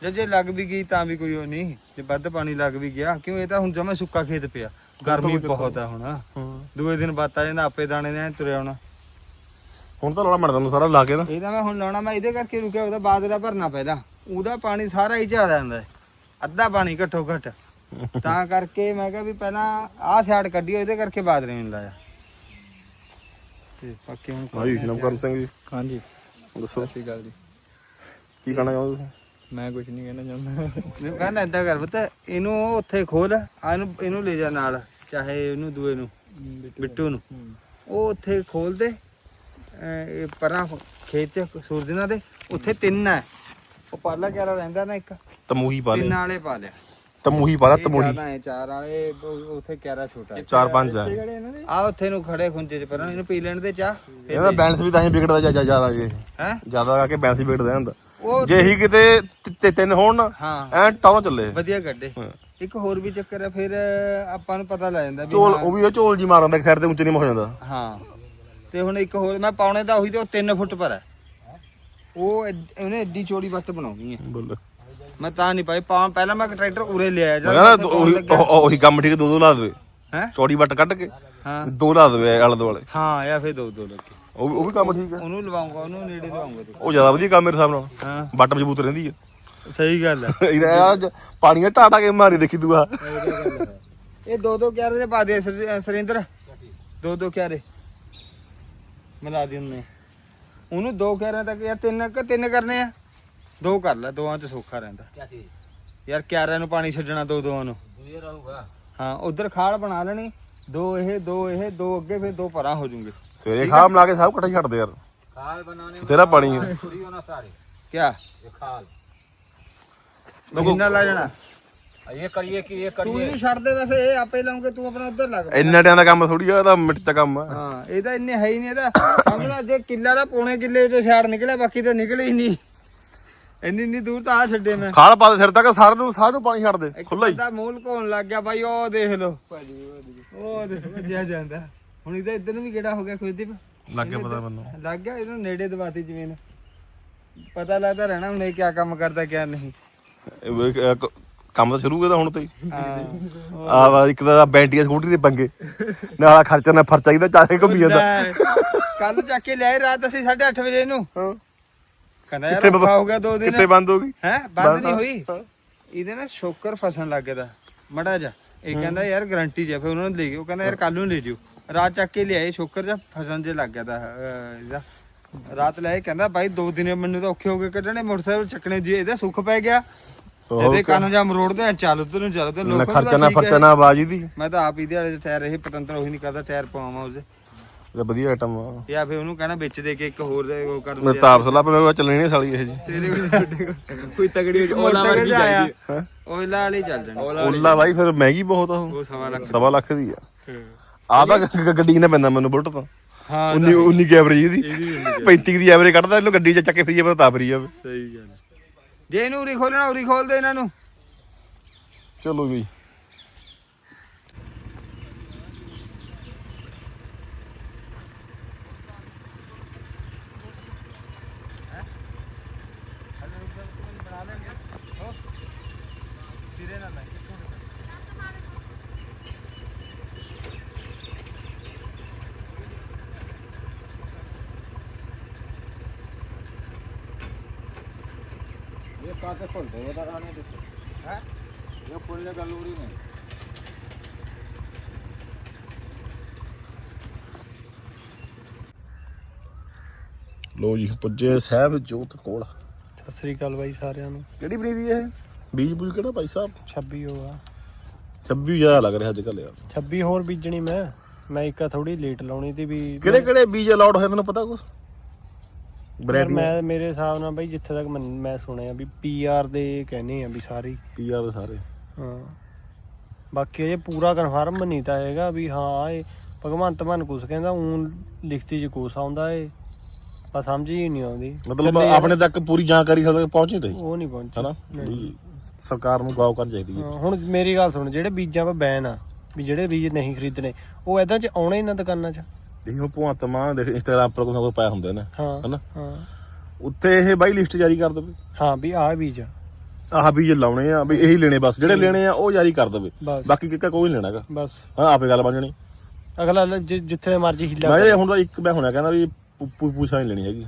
ਜੇ ਜੇ ਲੱਗ ਵੀ ਗਈ ਤਾਂ ਵੀ ਕੋਈ ਉਹ ਨਹੀਂ। ਜੇ ਵੱਧ ਪਾਣੀ ਲੱਗ ਵੀ ਗਿਆ ਕਿਉਂ ਇਹ ਤਾਂ ਹੁਣ ਜਮਾ ਸੁੱਕਾ ਖੇਤ ਪਿਆ। ਗਰਮੀ ਬਹੁਤ ਆ ਹੁਣ। ਦੂਏ ਦਿਨ ਬਾਤ ਆ ਜਾਂਦਾ ਆਪੇ ਦਾਣੇ ਨੇ ਤੁਰਿਆ ਆਉਣਾ। ਹੁਣ ਤਾਂ ਲੋੜਾ ਮੜਦਾ ਨੂੰ ਸਾਰਾ ਲਾ ਕੇ ਨਾ। ਇਹਦਾ ਮੈਂ ਹੁਣ ਲਾਉਣਾ ਮੈਂ ਇਹਦੇ ਕਰਕੇ ਰੁਕਿਆ ਉਹਦਾ ਬਾਜਰਾ ਭਰਨਾ ਪੈਦਾ। ਉਹਦਾ ਪਾਣੀ ਸਾਰਾ ਹੀ ਝਾ ਜਾਂਦਾ ਹੈ। ਅੱਧਾ ਪਾਣੀ ਘੱਟੋ ਘੱਟ। ਤਾਂ ਕਰਕੇ ਮੈਂ ਕਿਹਾ ਵੀ ਪਹਿਲਾਂ ਆਹ ਸਾਈਡ ਕੱਢਿਓ ਇਹਦੇ ਕਰਕੇ ਬਾਜਰੇ ਨੂੰ ਲਾਇਆ ਤੇ ਪੱਕੇ ਹੁਣ ਭਾਈ ਨਮਕਰਨ ਸਿੰਘ ਜੀ। ਹਾਂਜੀ। ਦੱਸੋ। ਸਹੀ ਗੱਲ ਜੀ। ਕੀ ਕਹਿਣਾ ਚਾਹੁੰਦੇ ਤੁਸੀਂ? ਮੈਂ ਕੁਝ ਨਹੀਂ ਕਹਿਣਾ ਚਾਹੁੰਦਾ। ਮੈਂ ਕਹਿੰਦਾ ਏਦਾਂ ਕਰ ਪਤਾ ਇਹਨੂੰ ਉੱਥੇ ਖੋਲ ਆ ਇਹਨੂੰ ਇਹਨੂੰ ਲੈ ਜਾ ਨਾਲ ਚਾਹੇ ਇਹਨੂੰ ਦੂਏ ਨੂੰ ਬਿੱਟੂ ਨੂੰ। ਉਹ ਉੱਥੇ ਖੋਲ ਦੇ ਅਹ ਇਹ ਪਰਾਂ ਖੇਤ ਚ ਸੂਰਜਨਾ ਦੇ ਉੱਥੇ ਤਿੰਨ ਹੈ ਉਹ ਪਾਲਾ ਕਿਹੜਾ ਰਹਿੰਦਾ ਨਾ ਇੱਕ ਤਮੂਹੀ ਪਾ ਤਿੰਨ ਲਿਆ। ਵਾਲੇ ਪਾ ਲਿਆ। ਤਮੂਹੀ ਇਹ ਤਮੂਹੀ। ਚਾਰ ਵਾਲੇ ਉਹ- ਉੱਥੇ ਕਿਹੜਾ ਛੋਟਾ ਹੈ। ਚਾਰ ਪੰਜ ਆ। ਆ ਉੱਥੇ ਨੂੰ ਖੜੇ ਖੁੰਝੇ ਚ ਪਰਾਂ ਇਹਨੂੰ ਪੀ ਲੈਣ ਦੇ ਚਾਹ। ਇਹਦਾ ਬੈਲੈਂਸ ਵੀ ਤਾਂ ਹੀ ਵਿਗੜਦਾ ਜਾ ਜ਼ਿਆਦਾ ਜੇ ਹੈ? ਜ਼ਿਆਦਾ ਕਰਕੇ ਬੈਲੈਂਸ ਹੀ ਵਿਗੜਦਾ ਹੁੰਦਾ। ਉਹ ਜੇ ਹੀ ਕਿਤੇ ਤ- ਤ- ਤਿੰਨ ਹੋਣ ਨਾ ਹਾਂ। ਐ ਟੌਰ ਚੱਲੇ। ਵਧੀਆ ਗੱਡੇ। ਇੱਕ ਹੋਰ ਵੀ ਚੱਕਰ ਹੈ ਫਿਰ ਆਪਾਂ ਨੂੰ ਪਤਾ ਲੱਗ ਜਾਂਦਾ ਵੀ ਝੋਲ ਉਹ ਵੀ ਉਹ ਝੋਲ ਜੀ ਮਾਰ ਦਿੰਦਾ ਸਾਈਡ ਤੇ ਉੱਚੇ ਨਹੀਂ ਹੋ ਜਾਂਦਾ। ਹਾਂ। ਤੇ ਹੁਣ ਇੱਕ ਹੋਰ ਮੈਂ ਪਾਉਣੇ ਦਾ ਉਹੀ ਤੇ ਉਹ 3 ਫੁੱਟ ਪਰ ਹੈ। ਉਹ ਐਡ- ਉਹਨੇ ਐਡੀ ਚੌੜੀ ਵੱਟ ਬਣਾਉਣੀ ਹੈ। ਬੱਲੇ। ਮੈਂ ਤਾਂ ਨਹੀਂ ਪਾਈ ਪਾ ਪਹਿਲਾਂ ਮੈਂ ਟਰੈਕਟਰ ਉਰੇ ਲਿਆਇਆ ਮੈਂ ਕਹਿੰਦਾ ਉਹੀ ਉਹ- ਉਹੀ ਕੰਮ ਠੀਕ ਦੋ ਦੋ ਲਾ ਦੇਵੇ। ਹੈ? ਚੌੜੀ ਵੱਟ ਕੱਢ ਕੇ ਹਾਂ। ਦੋ ਲਾ ਦੇਵੇ ਆਲੇ ਦੁਆਲੇ। ਹਾਂ ਜਾਂ ਫਿਰ ਦੋ ਦੋ ਲੱਗੇ ਉਹ ਉਹ ਵੀ ਕੰਮ ਠੀਕ ਹੈ। ਉਹਨੂੰ ਲਵਾਉਂਗਾ ਉਹਨੂੰ ਨੇੜੇ ਲਵਾਉਂਗਾ ਤੂੰ। ਉਹ ਜ਼ਿਆਦਾ ਵਧੀਆ ਕੰਮ ਮੇਰੇ ਹਿਸਾਬ ਨਾਲ। ਹਾਂ। ਬੱਟ ਮਜ਼ਬੂਤ ਰਹਿੰਦੀ ਹੈ। ਸਹੀ ਗੱਲ ਹੈ। ਇਹਦਾ ਅੱਜ ਪਾਣੀਆਂ ਢਾਟਾ ਕੇ ਮਾਰੀ ਦੇਖੀ ਤੂੰ ਆ। ਇਹ ਦੋ ਦੋ ਕਿਆਰੇ ਦੇ ਪਾ ਦੇ ਸਰ- ਸੁਰਿੰਦਰ। ਦੋ ਦੋ ਕਿਆਰੇ। ਮਿਲਾ ਦੇ ਉਹਨੇ। ਉਹਨੂੰ ਦੋ ਕਿਆਰਿਆਂ ਤੱਕ ਯਾਰ ਤਿੰਨ ਕਿ ਤਿੰਨ ਕਰਨੇ ਆ। ਦੋ ਕਰ ਲੈ ਦੋਆਂ 'ਚ ਸੋਖਾ ਰਹਿੰਦਾ। ਕਿਆ ਸੀ ਯਾਰ ਕਿਆਰਿਆਂ ਨੂੰ ਪਾਣੀ ਛੱਡਣਾ ਦੋ ਦੋਆਂ ਨੂੰ। ਦੂਜੇ ਰਹੂਗਾ। ਹਾਂ ਉਧਰ ਖਾਲ ਬਣਾ ਲੈਣੀ ਦੋ ਇਹ ਦੋ ਇਹ ਦੋ ਅੱਗੇ ਫਿਰ ਦੋ ਪਰਾਂ ਹੋ ਜੂਗੇ। ਸਵੇਰੇ ਖਾਲ ਬਣਾ ਕੇ ਸਭ ਇਕੱਠੇ ਛੱਡਦੇ ਯਾਰ। ਖਾਲ ਬਣਾਉਣੇ ਤੇਰਾ ਪਾਣੀ ਹੈ ਥੋੜੀ ਹੋਣਾ ਸਾਰੇ। ਕਿਆ? ਇਹ ਖਾਲ। ਮਹੀਨਾ ਲਾ ਜਾਣਾ? ਇਹ ਕਰੀਏ ਕਿ ਇਹ ਤੂੰ ਇਹਨੂੰ ਛੱਡ ਦੇ ਵੈਸੇ ਇਹ ਆਪੇ ਲਾਉਂਗੇ ਤੂੰ ਆਪਣਾ ਉਧਰ ਲੱਗ। ਇੰਨਾ ਟਾਈਮ ਦਾ ਕੰਮ ਥੋੜੀ ਆ ਇਹ ਤਾਂ ਦਾ ਕੰਮ ਆ। ਹਾਂ ਇਹ ਇੰਨੇ ਹੈ ਹੀ ਨਹੀਂ ਇਹਦਾ ਸਮਝਣਾ ਜੇ ਕਿੱਲਾ ਦਾ ਪੋਣੇ ਕਿੱਲੇ ਵਿੱਚ ਛਾੜ ਨਿਕਲਿਆ ਬਾਕੀ ਤੇ ਨਿਕਲੇ ਹੀ ਨਹੀਂ। ਇੰਨੀ ਇੰਨੀ ਦੂਰ ਤਾਂ ਆ ਛੱਡੇ ਮੈਂ। ਖਾਲ ਪਾ ਦੇ ਸਿਰ ਤੱਕ ਸਾਰਿਆਂ ਨੂੰ ਸਾਰਿਆਂ ਨੂੰ ਪਾਣੀ ਛੱਡ ਦੇ। ਖੁੱਲਾ ਹੀ। ਬੰਦਾ ਮੂਲ ਕੋਣ ਲੱਗ ਗਿਆ ਬਾਈ ਉਹ ਦੇਖ ਲੋ ਉਹ ਦੇਖ ਵੱਜਿਆ ਜਾਂਦਾ। ਹੁਣ ਇਹਦਾ ਇੱਧਰ ਨੂੰ ਵੀ ਕਿਹੜਾ ਹੋ ਗਿਆ ਖੁਸ਼ਦੀਪ? ਲੱਗ ਗਿਆ ਪਤਾ ਮੈਨੂੰ। ਲੱਗ ਗਿਆ ਇਹਨੂੰ ਨੇੜੇ ਦਵਾਤੀ ਜ਼ਮੀਨ। ਪਤਾ ਲੱਗਦਾ ਰਹਿਣਾ ਹੁਣ ਇਹ ਕਿਆ ਕੰਮ ਕਰਦਾ ਕਿਆ ਨਹੀਂ। ਕ- ਕੰਮ ਤਾਂ ਸ਼ੁਰੂ ਕੀਤਾ ਹੁਣ ਤੇ। ਹਾਂ। ਆ ਵਾ ਇੱਕ ਤਾਂ ਬੈਂਟੀਆ ਸਕੂਟਰੀ ਦੇ ਪੰਗੇ। ਨਾਲ ਖਰਚਾ ਨਾ ਫਰਚਾ ਇਹਦਾ ਚਾਹੇ ਘੁੰਮੀ ਜਾਂਦਾ ਕੱਲ ਚੱਕ ਕੇ ਲਿਆਏ ਰਾਤ ਅਸੀਂ 8:30 ਵਜੇ ਹਾਂ। ਕਹਿੰਦਾ ਯਾਰ ਕਿੱਥੇ ਔਖਾ ਹੋ ਗਿਆ ਦੋ ਦਿਨ। ਕਿੱਥੇ ਬੰਦ ਹੋ ਗਈ? ਹੈ? ਬੰਦ ਨਹੀਂ ਹੋਈ? ਇਹਦੇ ਨਾਲ ਸ਼ੋਕਰ ਫਸਣ ਲੱਗ ਗਿਆ ਮੜਾ ਜਾ। ਇਹ ਕਹਿੰਦਾ ਯਾਰ ਗਰੰਟੀ ਜੇ ਫਿਰ ਉਹਨਾਂ ਨੇ ਲੈ ਗਏ ਉਹ ਕਹਿੰਦਾ ਯਾਰ ਕੱਲ ਨੂੰ ਲੈ ਜਿਓ ਰਾਤ ਚੱਕ ਕੇ ਲਿਆਏ ਸ਼ੋਕਰ ਜਾਂ ਫਸਣ ਜੇ ਲੱਗ ਗਿਆ ਦਾ ਇਹਦਾ। ਰਾਤ ਲੈ ਕਹਿੰਦਾ ਬਾਈ ਦੋ ਦਿਨ ਮੈਨੂੰ ਤਾਂ ਔਖੇ ਹੋ ਗਏ ਕੱਢਣੇ ਮੋਟਰਸਾਈਕਲ ਚੱਕਣੇ ਜੀ ਇਹਦਾ ਸੁੱਖ ਪੈ ਗਿਆ ਇਹਦੇ ਕੰਨ ਜਾਂ ਮਰੋੜਦੇ ਆ ਚੱਲ ਉਧਰ ਨੂੰ ਚੱਲ ਉਧਰ ਨਾ। ਲੋਕ ਖਰਚਾ ਨਾ ਫਰਚਾ ਨਾ ਆਵਾਜ਼ ਦੀ ਮੈਂ ਤਾਂ ਆਪ ਇਹਦੇ ਵਾਲੇ ਟਾਇਰ ਇਹ ਪਤੰਤਰ ਉਹੀ ਨਹੀਂ ਕਰਦਾ ਟਾਇਰ ਪਵਾਵਾਂ ਉਹਦੇ। ਇਹ ਵਧੀਆ ਆਈਟਮ ਆ। ਜਾਂ ਫਿਰ ਉਹਨੂੰ ਕਹਿਣਾ ਵਿੱਚ ਦੇ ਕੇ ਇੱਕ ਹੋਰ ਦੇ ਉਹ ਕਰਨ ਮੇਰੇ ਤਾਪ ਸਲਾ ਪਰ ਚੱਲਣੀ ਨਹੀਂ ਸਾਲੀ ਇਹ ਜੀ। ਤੇਰੇ ਕੋਲ ਤੁਹਾਡੇ ਕੋਲ ਕੋਈ ਤਗੜੀ ਓਲਾ ਵਰਗੀ ਹੈ? ਓਲਾ ਵਾਲੀ ਚੱਲ ਜਾਣੀ। ਓਲਾ ਬਾਈ ਫਿਰ ਮਹਿੰਗੀ ਬਹੁਤ ਆ ਉਹ। ਸਵਾ ਲੱਖ ਸਵਾ ਦੀ ਆ। ਆ ਗੱਡੀ ਨਾ ਪੈਂਦਾ ਮੈਨੂੰ ਬੁਲਟ ਤੋਂ? ਹਾਂ 19 19 ਦੀ ਐਵਰੇਜ ਦੀ 35 ਦੀ ਐਵਰੇਜ ਕੱਢਦਾ ਇਹਨੂੰ ਗੱਡੀ 'ਚ ਚੱਕੇ ਫਰੀ ਜਾਵੇ ਤਾਂ ਫਰੀ ਜਾਵੇ ਸਹੀ ਗੱਲ। ਜੇ ਇਹਨੂੰ ਉਰੀ ਖੋਲਣਾ ਉਰੀ ਖੋਲ ਦੇ ਇਹਨਾਂ ਨੂੰ। ਚਲੋ ਵੀ ਲੋ ਜੀ ਪੁੱਜੇ ਸਾਹਿਬ ਜੋਤ ਕੋਲ। ਸਤਿ ਸ੍ਰੀ ਅਕਾਲ ਬਾਈ ਸਾਰਿਆਂ ਨੂੰ। ਕਿਹੜੀ ਬਰੀਦੀ ਹੈ ਬੀਜ ਬੂਜ ਕਿਹੜਾ ਭਾਈ ਸਾਹਿਬ? 26 ਹੋਆ 26 ਜ਼ਿਆਦਾ ਲੱਗ ਰਿਹਾ ਅੱਜ ਕੱਲ ਯਾਰ। 26 ਹੋਰ ਬੀਜਣੀ ਮੈਂ। ਮੈਂ ਇੱਕਾ ਥੋੜੀ ਲੇਟ ਲਾਉਣੀ ਸੀ ਵੀ ਕਿਹੜੇ ਕਿਹੜੇ ਬੀਜ ਅਲਾਉਡ ਹੋਏ ਤੈਨੂੰ ਪਤਾ ਕੁਛ? ਵੈਰਾਈਟੀ ਮੈਂ ਮੇਰੇ ਹਿਸਾਬ ਨਾਲ ਬਾਈ ਜਿੱਥੇ ਤੱਕ ਮਨ- ਮੈਂ ਸੁਣਿਆ ਵੀ ਪੀਆਰ ਦੇ ਕਹਿੰਦੇ ਆ ਵੀ ਸਾਰੇ। ਹੀ। ਪੀਆ ਦੇ ਸਾਰੇ। ਹਾਂ। ਬਾਕੀ ਇਹ ਪੂਰਾ ਕਨਫਰਮ ਨਹੀਂ ਤਾਂ ਹੈਗਾ ਵੀ ਹਾਂ ਇਹ ਭਗਵੰਤ ਮਾਨ ਕੁਛ ਕਹਿੰਦਾ ਉਂ ਲਿਖਤੀ ਚ ਕੁਛ ਆਉਂਦਾ ਏ ਪਰ ਸਮਝ ਹੀ ਨਹੀਂ ਆਉਂਦੀ। ਮਤਲਬ ਆਪਣੇ ਤੱਕ ਪੂਰੀ ਜਾਣਕਾਰੀ ਸਾਡੇ ਤੱਕ ਪਹੁੰਚੇ ਤੇ ਉਹ ਨਹੀਂ ਪਹੁੰਚੀ। ਹਨਾ? ਵੀ ਸਰਕਾਰ ਨੂੰ ਗੌਰ ਕਰਨੀ ਚਾਹੀਦੀ ਹੈ। ਹਾਂ, ਹੁਣ ਮੇਰੀ ਗੱਲ ਸੁਣ ਜਿਹੜੇ ਬੀਜਾਂ 'ਤੇ ਬੈਨ ਆ ਵੀ ਜਿਹੜੇ ਬੀਜ ਨਹੀਂ ਖਰੀਦਣੇ ਉਹ ਐਦਾਂ ਚ ਆਉਣੇ ਹੀ ਨਾ ਦੁਕਾਨਾਂ 'ਚ। ਦੇਖੀ ਹੁਣ ਭਗਵੰਤ ਮਾਨ ਦੇ ਇੰਸਟਾਗ੍ਰਾਮ ਪਰ ਕੋਈ ਨਾ ਕੋਈ ਪਾਇਆ ਹੁੰਦੇ ਨੇ ਹਾਂ ਹਨਾ? ਹਾਂ। ਉੱਤੇ ਇਹ ਬਾਈ ਲਿਸਟ ਜਾਰੀ ਕਰ ਦੇਵੇ। ਹਾਂ ਵੀ ਆਹ ਬੀਜ ਆ। ਆਹ ਬੀਜ ਲਾਉਣੇ ਆ ਵੀ ਇਹੀ ਲੈਣੇ ਬਸ ਜਿਹੜੇ ਲੈਣੇ ਆ ਉਹ ਜਾਰੀ ਕਰ ਦੇਵੇ। ਬਸ। ਬਾਕੀ ਕਿੱਕਾ ਕੋਈ ਨਹੀਂ ਲੈਣਾਗਾ ਬਸ। ਹਾਂ ਆਪੇ ਗੱਲ ਬਣ ਜਾਣੀ। ਅਗਲਾ ਲ- ਜਿ- ਜਿੱਥੇ ਮਰਜ਼ੀ ਹਿੱਲਾ ਮੈਂ ਇਹ ਹੁਣ ਤਾਂ ਇੱਕ ਮੈਂ ਹੁਣਿਆ ਕਹਿੰਦਾ ਵੀ ਪੂ- ਪੂ- ਪੂਛਾ ਨਹੀਂ ਲੈਣੀ ਹੈਗੀ।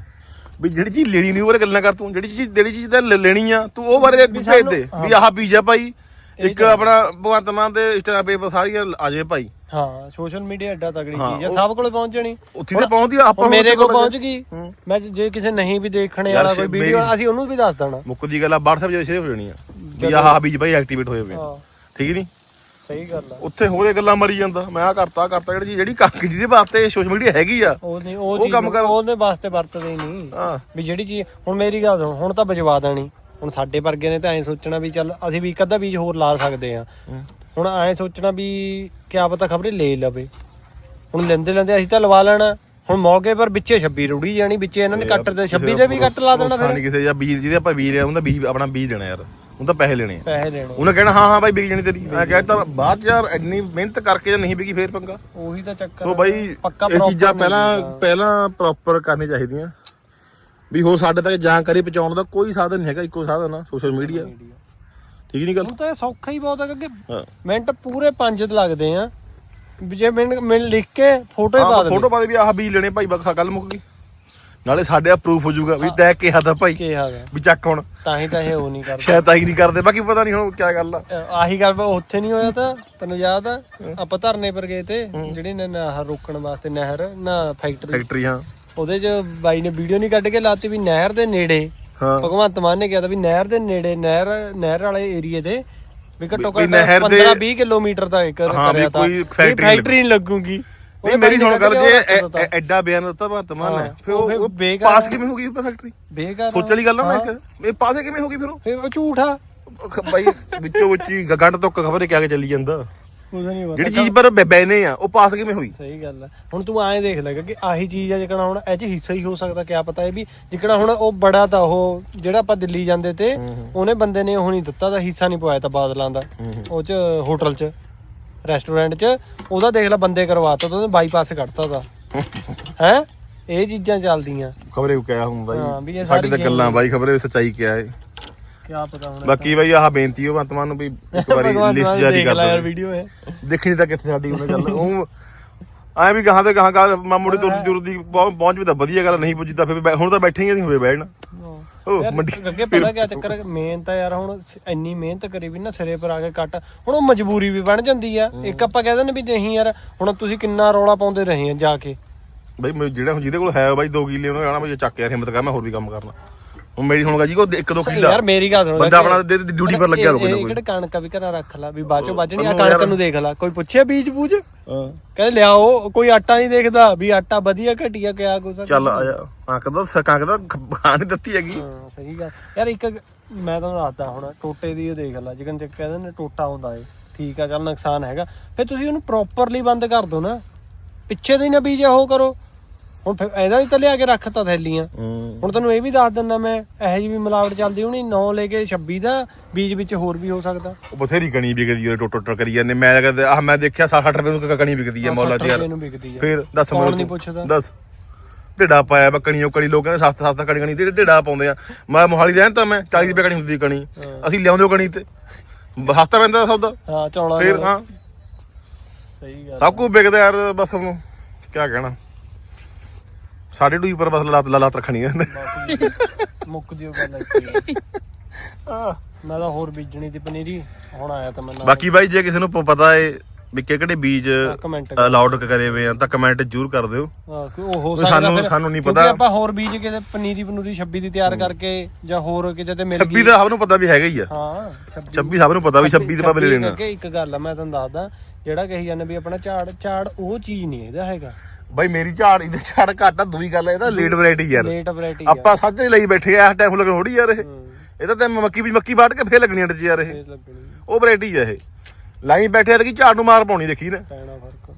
ਵੀ ਜਿਹੜੀ ਚੀਜ਼ ਲੈਣੀ ਨਹੀਂ ਉਹਰੇ ਗੱਲਾਂ ਕਰ ਤੂੰ। ਜਿਹੜੀ ਚੀਜ਼ ਜਿਹੜੀ ਚੀਜ਼ ਤਾਂ ਲੈ- ਲੈਣੀ ਆ ਤੂੰ ਉਹ ਬਾਰੇ ਭੇਜ ਦੇ ਵੀ ਆਹ ਬੀਜ ਆ ਭਾਈ। ਇੱਕ ਆਪਣਾ ਭਗਵੰਤ ਮਾਨ ਦੇ ਇੰਸਟਾਗ੍ਰਾਮ ਪੇਜ ਸਾਰੀਆਂ ਆ ਭਾਈ। ਹਾਂ ਸੋਸ਼ਲ ਮੀਡੀਆ ਐਡਾ ਤਗੜੀ ਚੀਜ਼ ਆ ਸਭ ਕੋਲੇ ਪਹੁੰਚ ਜਾਣੀ। ਉੱਥੇ ਤੇ ਪਹੁੰਚਦੀ ਆ, ਆਪਾਂ ਮੇਰੇ ਕੋਲ ਪਹੁੰਚ ਗਈ। ਮੈਂ ਜੇ ਕਿਸੇ ਨਹੀਂ ਵੀ ਦੇਖਣੇ ਵਾਲਾ ਕੋਈ ਵੀਡੀਓ ਅਸੀਂ ਉਹਨੂੰ ਵੀ ਦੱਸ ਦੇਣਾ। ਮੁੱਕਦੀ ਗੱਲ ਆ WhatsApp ਜੇ ਸੇਵ ਹੋ ਜਾਣੀ ਆ। ਵੀ ਆਹ ਬੀਜ ਭਾਈ ਐਕਟੀਵੇਟ ਹੋਏ ਹੋਏ ਠੀਕ ਨਹੀਂ ਸਹੀ ਗੱਲ ਆ। ਉੱਥੇ ਹੋਰੇ ਗੱਲਾਂ ਮਰੀ ਜਾਂਦਾ। ਮੈਂ ਆ ਕਰਤਾ ਕਰਤਾ ਜਿਹੜੀ ਜਿਹੜੀ ਕੱਖ ਜਿਹਦੇ ਵਾਸਤੇ ਸੋਸ਼ਲ ਮੀਡੀਆ ਹੈਗੀ ਆ। ਉਹ ਨਹੀਂ ਉਹ ਕੰਮ ਕਰ- ਉਹਦੇ ਵਾਸਤੇ ਵਰਤਦੇ ਨਹੀਂ। ਵੀ ਜਿਹੜੀ ਚੀਜ਼ ਹੁਣ ਮੇਰੀ ਗੱਲ ਸੁਣ ਹੁਣ ਤਾਂ ਬਜਵਾ ਦੇਣੀ। ਹੁਣ ਸਾਡੇ ਵਰਗੇ ਨੇ ਤਾਂ ਐਂ ਸੋਚਣਾ ਵੀ ਚੱਲ ਅਸੀਂ ਵੀ ਇੱਕ ਅੱਧਾ ਬੀਜ ਹੋਰ ਲਾ ਸਕਦੇ ਆ। ਹੁਣ ਐਂ ਸੋਚਣਾ ਵੀ ਕਿਆ ਪਤਾ ਖਬਰੇ ਲੈ ਲਵੇ। ਹੁਣ ਲੈਂਦੇ ਲੈਂਦੇ ਅਸੀਂ ਤਾਂ ਲਵਾ ਲੈਣਾ। ਹੁਣ ਮੌਕੇ ਪਰ ਵਿੱਚੇ 26 ਰੁੜੀ ਜਾਣੀ ਵਿੱਚੇ ਇਹਨਾਂ ਨੇ ਕੱਟ ਦੇ 26 ਦੇ ਵੀ ਕੱਟ ਲਾ ਦੇਣਾ ਨਹੀਂ ਫਿਰ ਕਿਸੇ ਜਾਂ ਬੀਜ ਜਿਹਦੇ ਆਪਾਂ ਬੀਜ ਲਿਆ ਉਹਦਾ ਬੀਜ ਆਪਣਾ ਬੀਜ ਦੇਣਾ ਯਾਰ। ਉਹ ਤਾਂ ਪੈਸੇ ਲੈਣੇ ਆ। ਪੈਸੇ ਲੈਣੇ ਉਹਨੇ ਕਹਿਣਾ ਹਾਂ ਹਾਂ ਬਾਈ ਵਿਕ ਜਾਣੀ ਤੇਰੀ। ਮੈਂ ਕਹਿੰਦਾ ਬਾਅਦ ਚ ਇੰਨੀ ਮਿਹਨਤ ਕਰਕੇ ਜੇ ਨਹੀਂ ਵਿਕੀ ਫੇਰ ਪੰਗਾ? ਉਹੀ ਤਾਂ ਚੱਕਰ ਸੋ। ਬਾਈ ਇਹ ਚੀਜ਼ਾਂ ਪਹਿਲਾਂ। ਪਹਿਲਾਂ ਪ੍ਰੋਪਰ ਕਰਨੀ ਚਾਹੀਦੀਆਂ। ਵੀ ਹੋ ਸਾਡੇ ਤੱਕ ਜਾਣਕਾਰੀ ਪਹੁੰਚਾਉਣ ਦਾ ਕੋਈ ਸਾਧਨ ਨਹੀਂ ਹੈਗਾ ਇੱਕੋ ਸਾਧਨ ਆ ਸੋਸ਼ਲ ਮੀਡੀਆ ਠੀਕ ਨਹੀਂ ਗੱਲ? ਹੁਣ ਤਾਂ ਇਹ ਸੌਖਾ ਹੀ ਬਹੁਤ ਹੈ ਕਿ ਹਾਂ। ਮਿੰਟ ਪੂਰੇ 5 ਲੱਗਦੇ ਆ। ਵੀ ਜੇ ਮੈਨੂੰ ਮੈਨੂੰ ਲਿਖ ਕੇ ਫੋਟੋ ਹੀ ਪਾ ਦੇ ਫੋਟੋ ਪਾ ਦੇ ਵੀ ਆਹ ਬੀਜ ਲੈਣੇ ਭਾਈ ਬਸ ਗੱਲ ਮੁੱਕ ਗਈ। ਨਾਲੇ ਸਾਡੇ ਆ ਪ੍ਰੂਫ ਹੋ ਜਾਊਗਾ ਵੀ ਤੈਂ ਕਿਹਾ ਤਾਂ ਭਾਈ। ਕਿਹਾ ਗਾ। ਵੀ ਚੱਕ ਹੁਣ। ਤਾਂ ਹੀ ਤਾਂ ਇਹ ਉਹ ਨਹੀਂ ਕਰਦਾ। ਸ਼ਾਇਦ ਤਾਂ ਹੀ ਨਹੀਂ ਕਰਦੇ ਬਾਕੀ ਪਤਾ ਨਹੀਂ ਹੁਣ ਕੀ ਗੱਲ ਆ। ਅਹ ਆਹੀ ਗੱਲ ਮੈਂ ਉੱਥੇ ਨਹੀਂ ਹੋਇਆ ਤਾਂ ਤੈਨੂੰ ਯਾਦ ਆ? ਆਪਾਂ ਧਰਨੇ ਪਰ ਗਏ ਤੇ ਜਿਹੜੀ ਨੇ ਨਹਿਰ ਰੋਕਣ ਵਾਸਤੇ ਨਹਿਰ ਨਾ ਫੈਕਟਰੀ ਫੈਕਟਰੀ ਹਾਂ। ਉਹਦੇ 'ਚ ਬਾਈ ਨੇ ਵੀਡੀਓ ਨਹੀਂ ਕੱਢ ਕੇ ਲਾਤੀ ਵੀ ਨਹਿਰ ਦੇ ਨੇੜੇ। ਹਾਂ। ਭਗਵੰਤ ਮਾਨ ਨੇ ਕਿਹਾ ਤਾਂ ਵੀ ਨਹਿਰ ਦੇ ਨੇੜੇ ਨਹਿਰ ਨਹਿਰ ਵਾਲੇ ਏਰੀਏ ਦੇ ਵੀ ਘੱਟੋ ਘੱਟ ਨਹਿਰ ਦੇ- 15 20 ਕਿਲੋਮੀਟਰ ਦਾ ਇੱਕ ਕਰਿਆ ਤਾਂ। ਕੋਈ ਫੈਕਟਰੀ ਨਹੀਂ ਲੱਗੂਗੀ। ਨਹੀਂ ਮੇਰੀ ਸੁਣ ਗੱਲ ਜੇ ਐਡਾ ਬਿਆਨ ਦਿੱਤਾ ਭਗਵੰਤ ਮਾਨ ਨੇ ਫਿਰ ਉਹ ਪਾਸ। ਕਿਵੇਂ ਹੋ ਗਈ ਫੈਕਟਰੀ ਬੇਕਾਰ ਸੋਚ ਵਾਲੀ ਗੱਲ ਨਾ। ਇੱਕ। ਇਹ ਪਾਸੇ ਕਿਵੇਂ ਹੋ ਗਈ ਫਿਰ ਉਹ? ਫਿਰ ਉਹ ਝੂਠ ਆ। ਬਾਈ ਵਿੱਚੋਂ ਵਿੱਚ ਗੰਢ ਤੋਂ ਖਬਰ ਕਿਆ ਕੇ ਚੱਲੀ ਜਾਂਦਾ। ਕੁਝ ਨਹੀਂ ਪਤਾ। ਜਿਹੜੀ ਚੀਜ਼ ਪਰ ਬੈਨੇ ਆ ਉਹ ਪਾਸ ਕਿਵੇਂ ਹੋਈ? ਸਹੀ ਗੱਲ ਹੈ ਹੁਣ ਤੂੰ ਐਂ ਦੇਖ ਲੈ ਕਿ ਆਹੀ ਚੀਜ਼ ਆ ਜਿਕਣਾ ਹੁਣ ਇਹ ਚ ਹਿੱਸਾ ਹੀ ਹੋ ਸਕਦਾ ਕਿਆ ਪਤਾ ਇਹ ਵੀ ਜਿਕਣਾ ਹੁਣ ਉਹ ਬੜਾ ਤਾਂ ਉਹ ਜਿਹੜਾ ਆਪਾਂ ਦਿੱਲੀ ਜਾਂਦੇ ਤੇ ਉਹਨੇ ਬੰਦੇ ਨੇ ਉਹ ਨਹੀਂ ਦਿੱਤਾ ਤਾਂ ਹਿੱਸਾ ਨਹੀਂ ਪਵਾਇਆ ਤਾਂ ਬਾਦਲਾਂ ਦਾ। ਉਹ ਚ ਹੋਟਲ ਚ ਰੈਸਟੋਰੈਂਟ ਚ ਉਹਦਾ ਦੇਖ ਲੈ ਬੰਦੇ ਕਰਵਾਤਾ ਤਾਂ ਉਹਨੇ ਬਾਈਪਾਸ ਕੱਢਤਾ ਦਾ ਹੈ? ਇਹ ਚੀਜ਼ਾਂ ਚੱਲਦੀਆਂ। ਖਬਰੇ ਕਿਆ ਹੂੰ ਬਾਈ ਸਾਡੀ ਤਾਂ ਗੱਲਾਂ ਬਾਈ ਖਬਰੇ ਸੱਚਾਈ ਕਿਆ ਹੈ ਕਿਆ ਪਤਾ ਹੁਣ ਬਾਕੀ ਬਾਈ ਆਹ ਬੇਨਤੀ ਹੋ ਭਗਵੰਤ ਮਾਨ ਨੂੰ ਵੀ ਇੱਕ ਵਾਰੀ ਭਗਵਾਨ ਲਿਸਟ ਜਾਰੀ ਦੇਖ ਕਰ ਲੈ ਯਾਰ ਦਿਓ। ਵੀਡੀਓ ਹੈ ਦੇਖਣੀ ਤਾਂ ਕਿੱਥੇ ਸਾਡੀ ਉਹਨੇ ਗੱਲ। ਉਹ ਐ ਵੀ ਕਹਾਂ ਤੇ ਕਹਾਂ ਕਹਾਂ ਮਾਮੂੜੀ ਤੁਰਦੀ ਤੁਰਦੀ ਪਹੁੰ- ਪਹੁੰਚ ਵੀ ਤਾਂ ਵਧੀਆ ਗੱਲ ਨਹੀਂ ਪੁੱਜੀ ਤਾਂ ਫਿਰ ਬੈ- ਹੁਣ ਤਾਂ ਬੈਠੇ ਹੀ ਅਸੀਂ ਹੋਏ ਬੈਠਣਾ। ਉਹ ਯਾਰ ਮੰਡੀ ਅੱਗੇ ਪਤਾ ਕਿਆ ਚੱਕਰ ਮੇਨ ਤਾਂ ਯਾਰ ਹੁਣ ਸ- ਇੰਨੀ ਮਿਹਨਤ ਕਰੀ ਵੀ ਨਾ ਸਿਰੇ ਪਰ ਆ ਕੇ ਕੱਟ ਹੁਣ ਉਹ ਮਜਬੂਰੀ ਵੀ ਬਣ ਜਾਂਦੀ ਆ। ਇੱਕ ਆਪਾਂ ਕਹਿ ਦਿੰਦੇ ਵੀ ਨਹੀਂ ਯਾਰ ਹੁਣ ਤੁਸੀਂ ਕਿੰਨਾ ਰੌਲਾ ਪਾਉਂਦੇ ਰਹੇ ਆ ਜਾ ਕੇ। ਬਈ ਮੈਂ ਜਿਹੜਾ ਹੁਣ ਜਿਹਦੇ ਕੋਲ ਹੈ ਬਾਈ 2 ਕਿੱਲੇ ਉਹਨੇ ਕਹਣਾ ਬਈ ਚੱਕ ਯਾਰ ਹਿੰਮਤ ਕਰ ਮੈਂ ਹੋਰ ਵੀ ਕੰਮ ਕਰਨਾ। ਹੁਣ ਮੇਰੀ ਸੁਣ ਗਾ ਜੀ ਕੋ 1-2 ਕਿੱਲਾ। ਯਾਰ ਮੇਰੀ ਗੱਲ ਸੁਣ ਬੰਦਾ ਆਪਣਾ ਡਿਊਟੀ ਪਰ ਲੱਗਿਆ ਰੋ ਕੋਈ ਨਾ ਇਹ ਕੋਈ ਕਿਹੜੇ ਕਣਕ ਵੀ ਘਰਾਂ ਰੱਖ ਲਾ ਵੀ ਬਾਅਦ ਚੋਂ ਬਾਜਣੀ ਆ ਕਣਕ ਨੂੰ ਦੇਖ ਲਾ। ਕੋਈ ਪੁੱਛਿਆ ਬੀਜ ਬੂਜ? ਹਾਂ। ਕਹਿੰਦੇ ਲਿਆਓ ਕੋਈ ਆਟਾ ਨਹੀਂ ਦੇਖਦਾ ਵੀ ਆਟਾ ਵਧੀਆ ਘਟੀਆ ਕਿਆ ਆ। ਚੱਲ ਆਇਆ। ਹਾਂ ਕਦਾ ਸਕਾਂ ਕਦਾ ਖਾਣ ਨਹੀਂ ਦਿੱਤੀ ਹੈਗੀ। ਹਾਂ ਸਹੀ ਗੱਲ। ਯਾਰ ਇੱਕ ਮੈਂ ਤੁਹਾਨੂੰ ਦੱਸਦਾ ਹੁਣ ਟੋਟੇ ਦੀ ਉਹ ਦੇਖ ਲਾ ਜਿਕਨ ਜੇ ਕਹਿੰਦੇ ਨੇ ਟੋਟਾ ਹੁੰਦਾ ਏ ਠੀਕ ਆ ਚੱਲ ਨੁਕਸਾਨ ਹੈਗਾ। ਫਿਰ ਤੁਸੀਂ ਉਹਨੂੰ ਪ੍ਰੋਪਰਲੀ ਬੰਦ ਕਰ ਦੋ ਨਾ। ਪਿੱਛੇ ਦੇ ਨਾ ਬੀਜ ਉਹ ਕਰੋ। ਹੁਣ ਫਿਰ ਇਹਦਾ ਹੀ ਤਾਂ ਲਿਆ ਕੇ ਰੱਖਤਾ ਥੈਲੀਆਂ। ਹੂੰ। ਹੁਣ ਤੈਨੂੰ ਇਹ ਵੀ ਦੱਸ ਦਿੰਦਾ ਮੈਂ ਇਹੋ ਜਿਹੀ ਵੀ ਮਿਲਾਵਟ ਚੱਲਦੀ ਹੋਣੀ 9 ਲੈ ਕੇ 26 ਦਾ ਬੀਜ ਵਿੱਚ ਹੋਰ ਵੀ ਹੋ ਸਕਦਾ। ਉਹ ਬਥੇਰੀ ਕਣੀ ਵਿਕਦੀ ਹੈ ਟੁੱਟ ਟੁੱਟ ਕਰੀ ਜਾਂਦੇ। ਮੈਂ ਕਹਿੰਦਾ ਆਹ ਮੈਂ ਦੇਖਿਆ 60 ਰੁਪਏ ਨੂੰ ਕ- ਕਣੀ ਵਿਕਦੀ ਹੈ ਮੌਲਾ 'ਚ 60 ਯਾਰ ਰੁਪਏ ਨੂੰ ਵਿਕਦੀ ਆ। ਫਿਰ ਦੱਸ ਕੌਣ ਮੈਨੂੰ ਨਹੀਂ ਤੂੰ। ਪੁੱਛਦਾ? ਦੱਸ। ਢੇੜਾ ਪਾਇਆ ਵਾ ਕਣੀਓ ਕਣੀ ਲੋਕ ਕਹਿੰਦੇ ਸਸਤਾ ਸਸਤਾ ਕਣੀ ਕਣੀ ਤੇ ਢੇੜਾ ਪਾਉਂਦੇ ਆ। ਮੈਂ ਮੋਹਾਲੀ ਰਹਿਣ ਤਾਂ ਮੈਂ 40 ਰੁਪਏ ਕਣੀ ਹੁੰਦੀ ਸੀ ਕਣੀ। ਅਸੀਂ ਲਿਆਉਂਦੇ ਉਹ ਕਣੀ ਤੇ। ਬ- ਸਸਤਾ ਪੈਂਦਾ ਸੌਦਾ ਹਾਂ ਚੌਲਾਂ ਫਿਰ ਨਾਲ। ਹਾਂ। ਸਹੀ ਗੱਲ ਸਭ ਕੁਝ ਵਿਕਦਾ ਯਾਰ ਬਸ ਹੁਣ ਕੀ ਕਹਿਣਾ। ਸਾਡੇ ਡੂਈ ਪਰ ਬਸ ਲਾਤ ਲਾਤ ਰੱਖਣੀ ਹੈ ਮੁੱਕ ਦਿਓ ਗੱਲ ਇੱਥੇ। ਮੈਂ ਤਾਂ ਹੋਰ ਬੀਜਣੀ ਦੀ ਪਨੀਰੀ ਹੁਣ ਆਇਆ ਤਾਂ ਮੈਂ ਨਾਲ। ਬਾਕੀ ਬਾਈ ਜੇ ਕਿਸੇ ਨੂੰ ਪ- ਪਤਾ ਏ ਵੀ ਕਿਹੜੇ ਬੀਜ ਕਮੈਂਟ ਅਲਾਉਡ ਕਰੇ ਹੋਏ ਆ ਤਾਂ ਕਮੈਂਟ ਜ਼ਰੂਰ ਕਰ ਦਿਓ। ਹਾਂ ਕੋਈ ਉਹ ਹੋ ਕੋਈ ਸਕਦਾ ਸਾਨੂੰ- ਫਿਰ ਸਾਨੂੰ ਨਹੀਂ ਕਿਉਂਕਿ ਪਤਾ। ਆਪਾਂ ਹੋਰ ਬੀਜ ਕਿਤੇ ਪਨੀਰੀ ਪਨੂਰੀ 26 ਦੀ ਤਿਆਰ ਕਰਕੇ ਜਾਂ ਹੋਰ ਕਿਤੇ ਤੇ ਮਿਲ 26 ਦਾ ਸਭ ਨੂੰ ਪਤਾ ਵੀ ਹੈਗਾ ਹੀ ਆ। ਹਾਂ 26 ਸਭ ਨੂੰ ਪਤਾ ਵੀ 26 ਦੇ ਬਾਬੇ ਲੈਣਾ। ਇੱਕ ਗੱਲ ਆ ਮੈਂ ਤੁਹਾਨੂੰ ਦੱਸਦਾ ਜਿਹੜਾ ਕਹੀ ਜਾਂਦੇ ਵੀ ਆਪਣਾ ਝਾੜ ਝਾੜ ਉਹ ਚੀਜ਼ ਨਹੀਂ ਇਹਦਾ ਹੈਗਾ। ਬਾਈ ਮੇਰੀ ਝਾੜ ਇਹਦੇ ਝਾੜ ਘੱਟ ਆ ਦੂਈ ਗੱਲ ਆ, ਇਹਦਾ ਲੇਟ ਵੈਰਾਈਟੀ ਯਾਰ। ਲੇਟ ਵੈਰਾਈਟੀ ਆਪਾਂ ਸਾਜੇ ਲਈ ਬੈਠੇ ਆ ਇਸ ਟਾਈਮ ਲੱਗਣ ਥੋੜੀ ਯਾਰ ਇਹ। ਹੂੰ। ਇਹਦਾ ਤਾਂ ਮੱਕੀ ਵੀ ਮੱਕੀ ਵੱਢ ਕੇ ਫੇਰ ਲੱਗਣੀ ਅੰਡ ਚ ਯਾਰ ਇਹ। ਉਹ ਵੈਰਾਈਟੀ ਆ ਇਹ। ਲਾਈਨ ਬੈਠੇ ਆ ਤੇ ਕੀ ਝਾੜ ਨੂੰ ਮਾਰ ਪਾਉਣੀ ਦੇਖੀ ਨਾ। ਪੈਣਾ ਫ਼ਰਕ।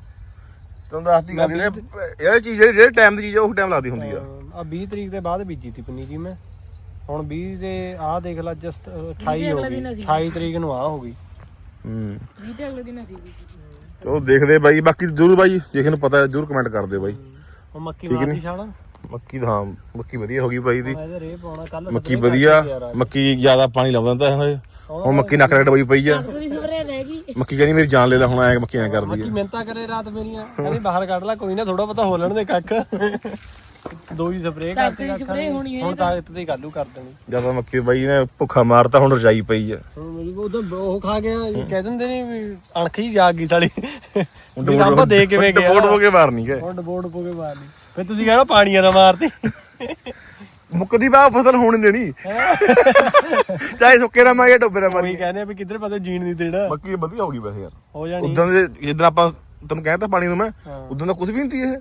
ਤੁਹਾਨੂੰ ਦੱਸਦੀ ਗੱਲ ਜਿਹੜੇ ਇਹ ਚੀਜ਼ ਜਿਹੜੀ ਟਾਈਮ ਦੀ ਚੀਜ਼ ਆ ਉਹ ਟਾਈਮ ਲੱਗਦੀ ਹੁੰਦੀ ਆ। ਆ 20 ਤਰੀਕ ਦੇ ਬਾਅਦ ਬੀਜੀ ਤੀ ਪਨੀਰੀ ਮੈਂ। ਹੁਣ 20 ਦੇ ਆਹ ਦੇਖ ਲੈ ਜਸਟ 28 ਹੋ ਗਈ। 28 ਤਰੀਕ ਨੂੰ ਆ ਹੋ ਗਈ। ਹੂੰ। ਵੀਹ ਤੇ ਅਗਲੇ ਦਿਨ ਅਸੀਂ ਵੀ ਚਲੋ ਦੇਖਦੇ ਬਾਈ ਬਾਕੀ ਜ਼ਰੂਰ ਬਾਈ ਜੇ ਕਿਸੇ ਨੂੰ ਪਤਾ ਜ਼ਰੂਰ ਕਮੈਂਟ ਕਰ ਦਿਓ ਬਾਈ ਉਹ ਮੱਕੀ ਠੀਕ ਨੀ? ਮਾਰਦੀ ਛਾਲਾ। ਮੱਕੀ ਦਾ ਹਾਂ ਮੱਕੀ ਵਧੀਆ ਹੋ ਗਈ ਬਾਈ ਦੀ। ਇਹਦੇ ਰੇ ਪਾਉਣਾ ਕੱਲ ਮੱਕੀ ਵਧੀਆ ਮੱਕੀ ਜ਼ਿਆਦਾ ਪਾਣੀ ਲਾਉਂਦਾ ਤਾਂ ਇਹ। ਹੁਣ ਮੱਕੀ ਨੱਕ ਰੇਟ ਬਈ ਪਈ ਆ। ਥੋੜੀ ਸਪਰੇ ਰਹਿ ਗਈ। ਮੱਕੀ ਕਹਿੰਦੀ ਮੇਰੀ ਜਾਨ ਲੈ ਲੈ ਹੁਣ ਐ ਮੱਕੀ ਐ ਕਰਦੀ ਮੱਕੀ ਆ ਮਿਹਨਤਾਂ ਕਰੇ ਰਾਤ ਮੇਰੀਆਂ। ਕਹਿੰਦੀ ਬਾਹਰ ਕੱਢ ਲੈ ਕੋਈ ਨਾ ਥੋੜਾ ਪਤਾ ਹੋ ਲੈਣ ਦੇ ਕੱਖ। ਦੋ ਹੀ ਸਪਰੇਅ ਤਾਕਤ ਕਰਤੇ ਦੀ ਕੱਖਾਂ spray ਹੋਣੀ ਹੈ ਹੁਣ ਤਾਕਤ ਦੀ ਕਾਲੂ ਕਰ ਦੇਣੀ ਜਦੋਂ ਮੱਕੀ ਬਾਈ ਨੇ ਭੁੱਖਾ ਮਾਰਤਾ ਹੁਣ ਰਜਾਈ ਪਈ ਆ। ਹੁਣ ਮੇਰੀ ਉਦੋਂ ਉਹ ਖਾ ਗਿਆ ਇਹ ਕਹਿ ਦਿੰਦੇ ਨੇ ਵੀ ਅਣਖ ਹੀ ਜਾਗ ਗਈ ਸਾਲੀ। ਵੀ ਰੱਬ ਦੇ ਕਿਵੇਂ ਗਿਆ। ਡਬੋੜ ਹੋ ਕੇ ਮਾਰਨੀ ਗਏ ਹੁਣ ਡਬੋੜ ਪੋ ਕੇ ਮਾਰਨੀ। ਫਿਰ ਤੁਸੀਂ ਕਹਿਣਾ ਪਾਣੀਆਂ ਨਾ ਮਾਰਤੀ। ਮੁੱਕਦੀ ਬਾ ਫਸਲ ਹੋਣ ਨੀ ਦੇਣੀ। ਚਾਹੇ ਸੁੱਕੇ ਦਾ ਮਾਰੀਏ ਡੋਬੇ ਦਾ ਉਹੀ ਮਾਰੀਏ। ਕਹਿੰਦੇ ਆ ਵੀ ਕਿੱਧਰ ਪਤਾ ਜੀਣ ਨਹੀਂ ਦੇਣਾ। ਮੱਕੀ ਵਧੀਆ ਹੋ ਗਈ ਵੈਸੇ ਯਾਰ। ਹੋ ਜਾਣੀ। ਉਦੋਂ ਦੇ ਜਿੱਦਣ ਆਪਾਂ ਤੈਨੂੰ ਕਹਿਤਾ ਪਾਣੀ ਨੂੰ ਮੈਂ ਹਾਂ। ਉਦੋਂ ਦਾ ਕੁਝ ਵੀ ਨਹੀਂ ਤੀ ਇਹ।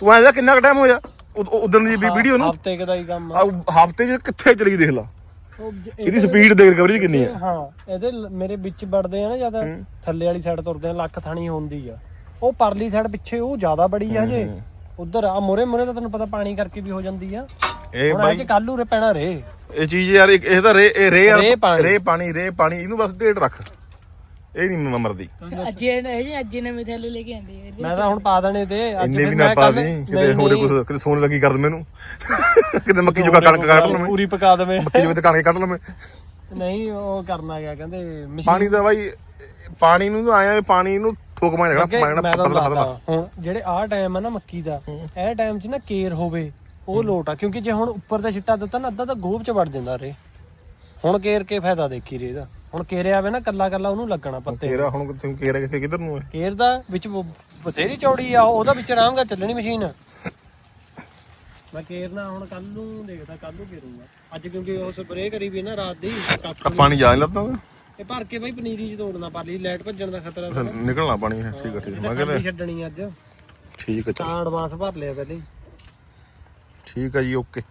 ਤੂੰ ਐਂ ਕਿੰਨਾ ਕੁ ਟਾਈਮ ਹੋਇਆ ਉਦੋਂ ਦੀ ਵੀਡੀਓ ਨੂੰ। ਹਫ਼ਤੇ ਕਦਾ ਹੀ ਕੰਮ ਆ। ਹਫ਼ਤੇ ਚ ਕਿੱਥੇ ਚਲੀ ਦੇਖ ਲਾ। ਉਹ ਜ- ਇਹਦੀ ਸਪੀਡ ਦੇ ਰਿਕਵਰੀ ਕਿੰਨੀ ਆ? ਹਾਂ ਇਹਦੇ ਲ- ਮੇਰੇ ਵਿੱਚ ਵੜਦੇ ਆ ਨਾ ਜਦ ਥੱਲੇ ਵਾਲੀ ਸਾਈਡ ਤੁਰਦੇ ਆ ਲੱਖ ਥਾਣੀ ਹੁੰਦੀ ਆ। ਉਹ ਪਰਲੀ ਸਾਈਡ ਪਿੱਛੇ ਉਹ ਜ਼ਿਆਦਾ ਬੜੀ ਆ ਹਜੇ। ਉਧਰ ਆ ਮੋਰੇ ਮੋਰੇ ਤਾਂ ਤੈਨੂੰ ਪਤਾ ਪਾਣੀ ਕਰਕੇ ਵੀ ਹੋ ਜਾਂਦੀ ਆ। ਇਹ ਹੁਣ ਇਹ ਚ ਕੱਲੂ ਰੇ ਪੈਣਾ ਰੇ। ਇਹ ਚੀਜ਼ ਯਾਰ ਇੱਕ- ਇਹ ਤਾਂ ਰੇ ਇਹ ਰੇ ਰੇ ਪਾਣੀ। ਰੇ ਪਾਣੀ ਰੇ ਪਾਣੀ ਇਹਨੂੰ ਬਸ ਢੇਡ ਰੱਖ। ਇਹ ਨਹੀਂ ਮਰਦੀ। ਅੱਜ ਇਹ ਜੀ ਅੱਜ ਨਵੇਂ ਥੈਲੇ ਲੈ ਕੇ ਆਂਦੇ ਮੈਂ ਤਾਂ ਹੁਣ ਪਾ ਦੇਣੇ ਤੇ ਅੱਜ ਇੰਨੇ ਵੀ ਨਾ ਮੈਂ ਪਾ ਕੱਲ੍ਹ- ਦੇ ਕਿਤੇ ਨਹੀਂ, ਹੋਰੇ ਨਹੀਂ, ਕੁਛ ਕਿਤੇ ਸੋਨੇ ਲੱਗੀ ਕਰ ਦੇ ਮੈਨੂੰ। ਕਿਤੇ ਮੱਕੀ ਚੋਂ ਕਣਕ ਕੱਢ ਲਵਾਂ। ਪੂਰੀ ਪਕਾ ਦੇਵੇਂ। ਮੱਕੀ ਤੇ ਕਣਕ ਕੱਢ ਲਵਾਂ। ਨਹੀਂ ਉਹ ਕਰਨਾ ਗਿਆ ਕਹਿੰਦੇ ਮਸ਼ੀਨ ਪਾਣੀ ਦਾ ਬਾਈ ਪਾਣੀ ਨੂੰ ਤਾਂ ਆਇਆ ਪਾਣੀ ਨੂੰ ਠੋਕ ਮਾਰ ਮੈਂ ਤਾਂ ਪਤਲਾ ਪਤਲਾ। ਹੁਣ ਜਿਹੜੇ ਆਹ ਟਾਈਮ ਆ ਨਾ ਮੱਕੀ ਦਾ ਇਹ ਟਾਈਮ 'ਚ ਨਾ ਕੇਰ ਹੋਵੇ ਉਹ ਲੋਟ ਆ ਕਿਉਂਕਿ ਜੇ ਹੁਣ ਉੱਪਰ ਦਾ ਛਿੱਟਾ ਦਿੱਤਾ ਨਾ ਅੱਧਾ ਤਾਂ ਗੋਭ 'ਚ ਵੜ ਜਾਂਦਾ ਰੇ। ਹੁਣ ਕੇਰ ਕੇ ਫਾਇਦਾ ਦੇਖੀ ਰੇ ਇਹਦਾ। ਹੁਣ ਕੇਰਿਆ ਆਵੇ ਨਾ ਕੱਲਾ ਕੱਲਾ ਉਹਨੂੰ ਲੱਗਣਾ ਪੱਤੇ। ਕੇਰਾ ਹੁਣ ਕਿੱਥੇ ਕੇਰਾ ਕਿੱਥੇ ਕਿੱਧਰ ਨੂੰ ਹੈ ਕੇਰ ਦਾ ਵਿੱਚ ਬਥੇਰੀ ਚੌੜੀ ਆ ਉਹ- ਉਹਦਾ ਵਿੱਚ ਆਰਾਮ ਨਾਲ ਚੱਲਣੀ ਮਸ਼ੀਨ। ਮੈਂ ਕੇਰਨਾ ਹੁਣ ਕੱਲ ਨੂੰ ਦੇਖਦਾ ਕੱਲ ਨੂੰ ਕੇਰੂੰਗਾ। ਅੱਜ ਕਿਉਂਕਿ ਉਹ ਸਪਰੇਅ ਕਰੀ ਵੀ ਨਾ ਰਾਤ ਦੀ ਕੱਖ ਪਾਣੀ ਜਾ ਨਹੀਂ ਲੱਤਾਂ ਇਹ ਭਰ ਕੇ ਬਾਈ ਪਨੀਰੀ 'ਚ ਤੋੜਨਾ ਪਾਲੀ ਲਾਈਟ ਭੱਜਣ ਦਾ ਖਤਰਾ ਤਾਂ ਨਿਕਲਣਾ ਪਾਣੀ ਹੈ ਠੀਕ ਹੈ ਠੀਕ ਹੈ ਮੈਂ ਕਹਿੰਦਾ ਛੱਡਣੀ ਅੱਜ। ਠੀਕ ਹੈ ਤਾਂ ਐਡਵਾਂਸ ਭਰ ਲਿਆ ਪਹਿਲੇ। ਠੀਕ ਹੈ ਜੀ ਓਕੇ।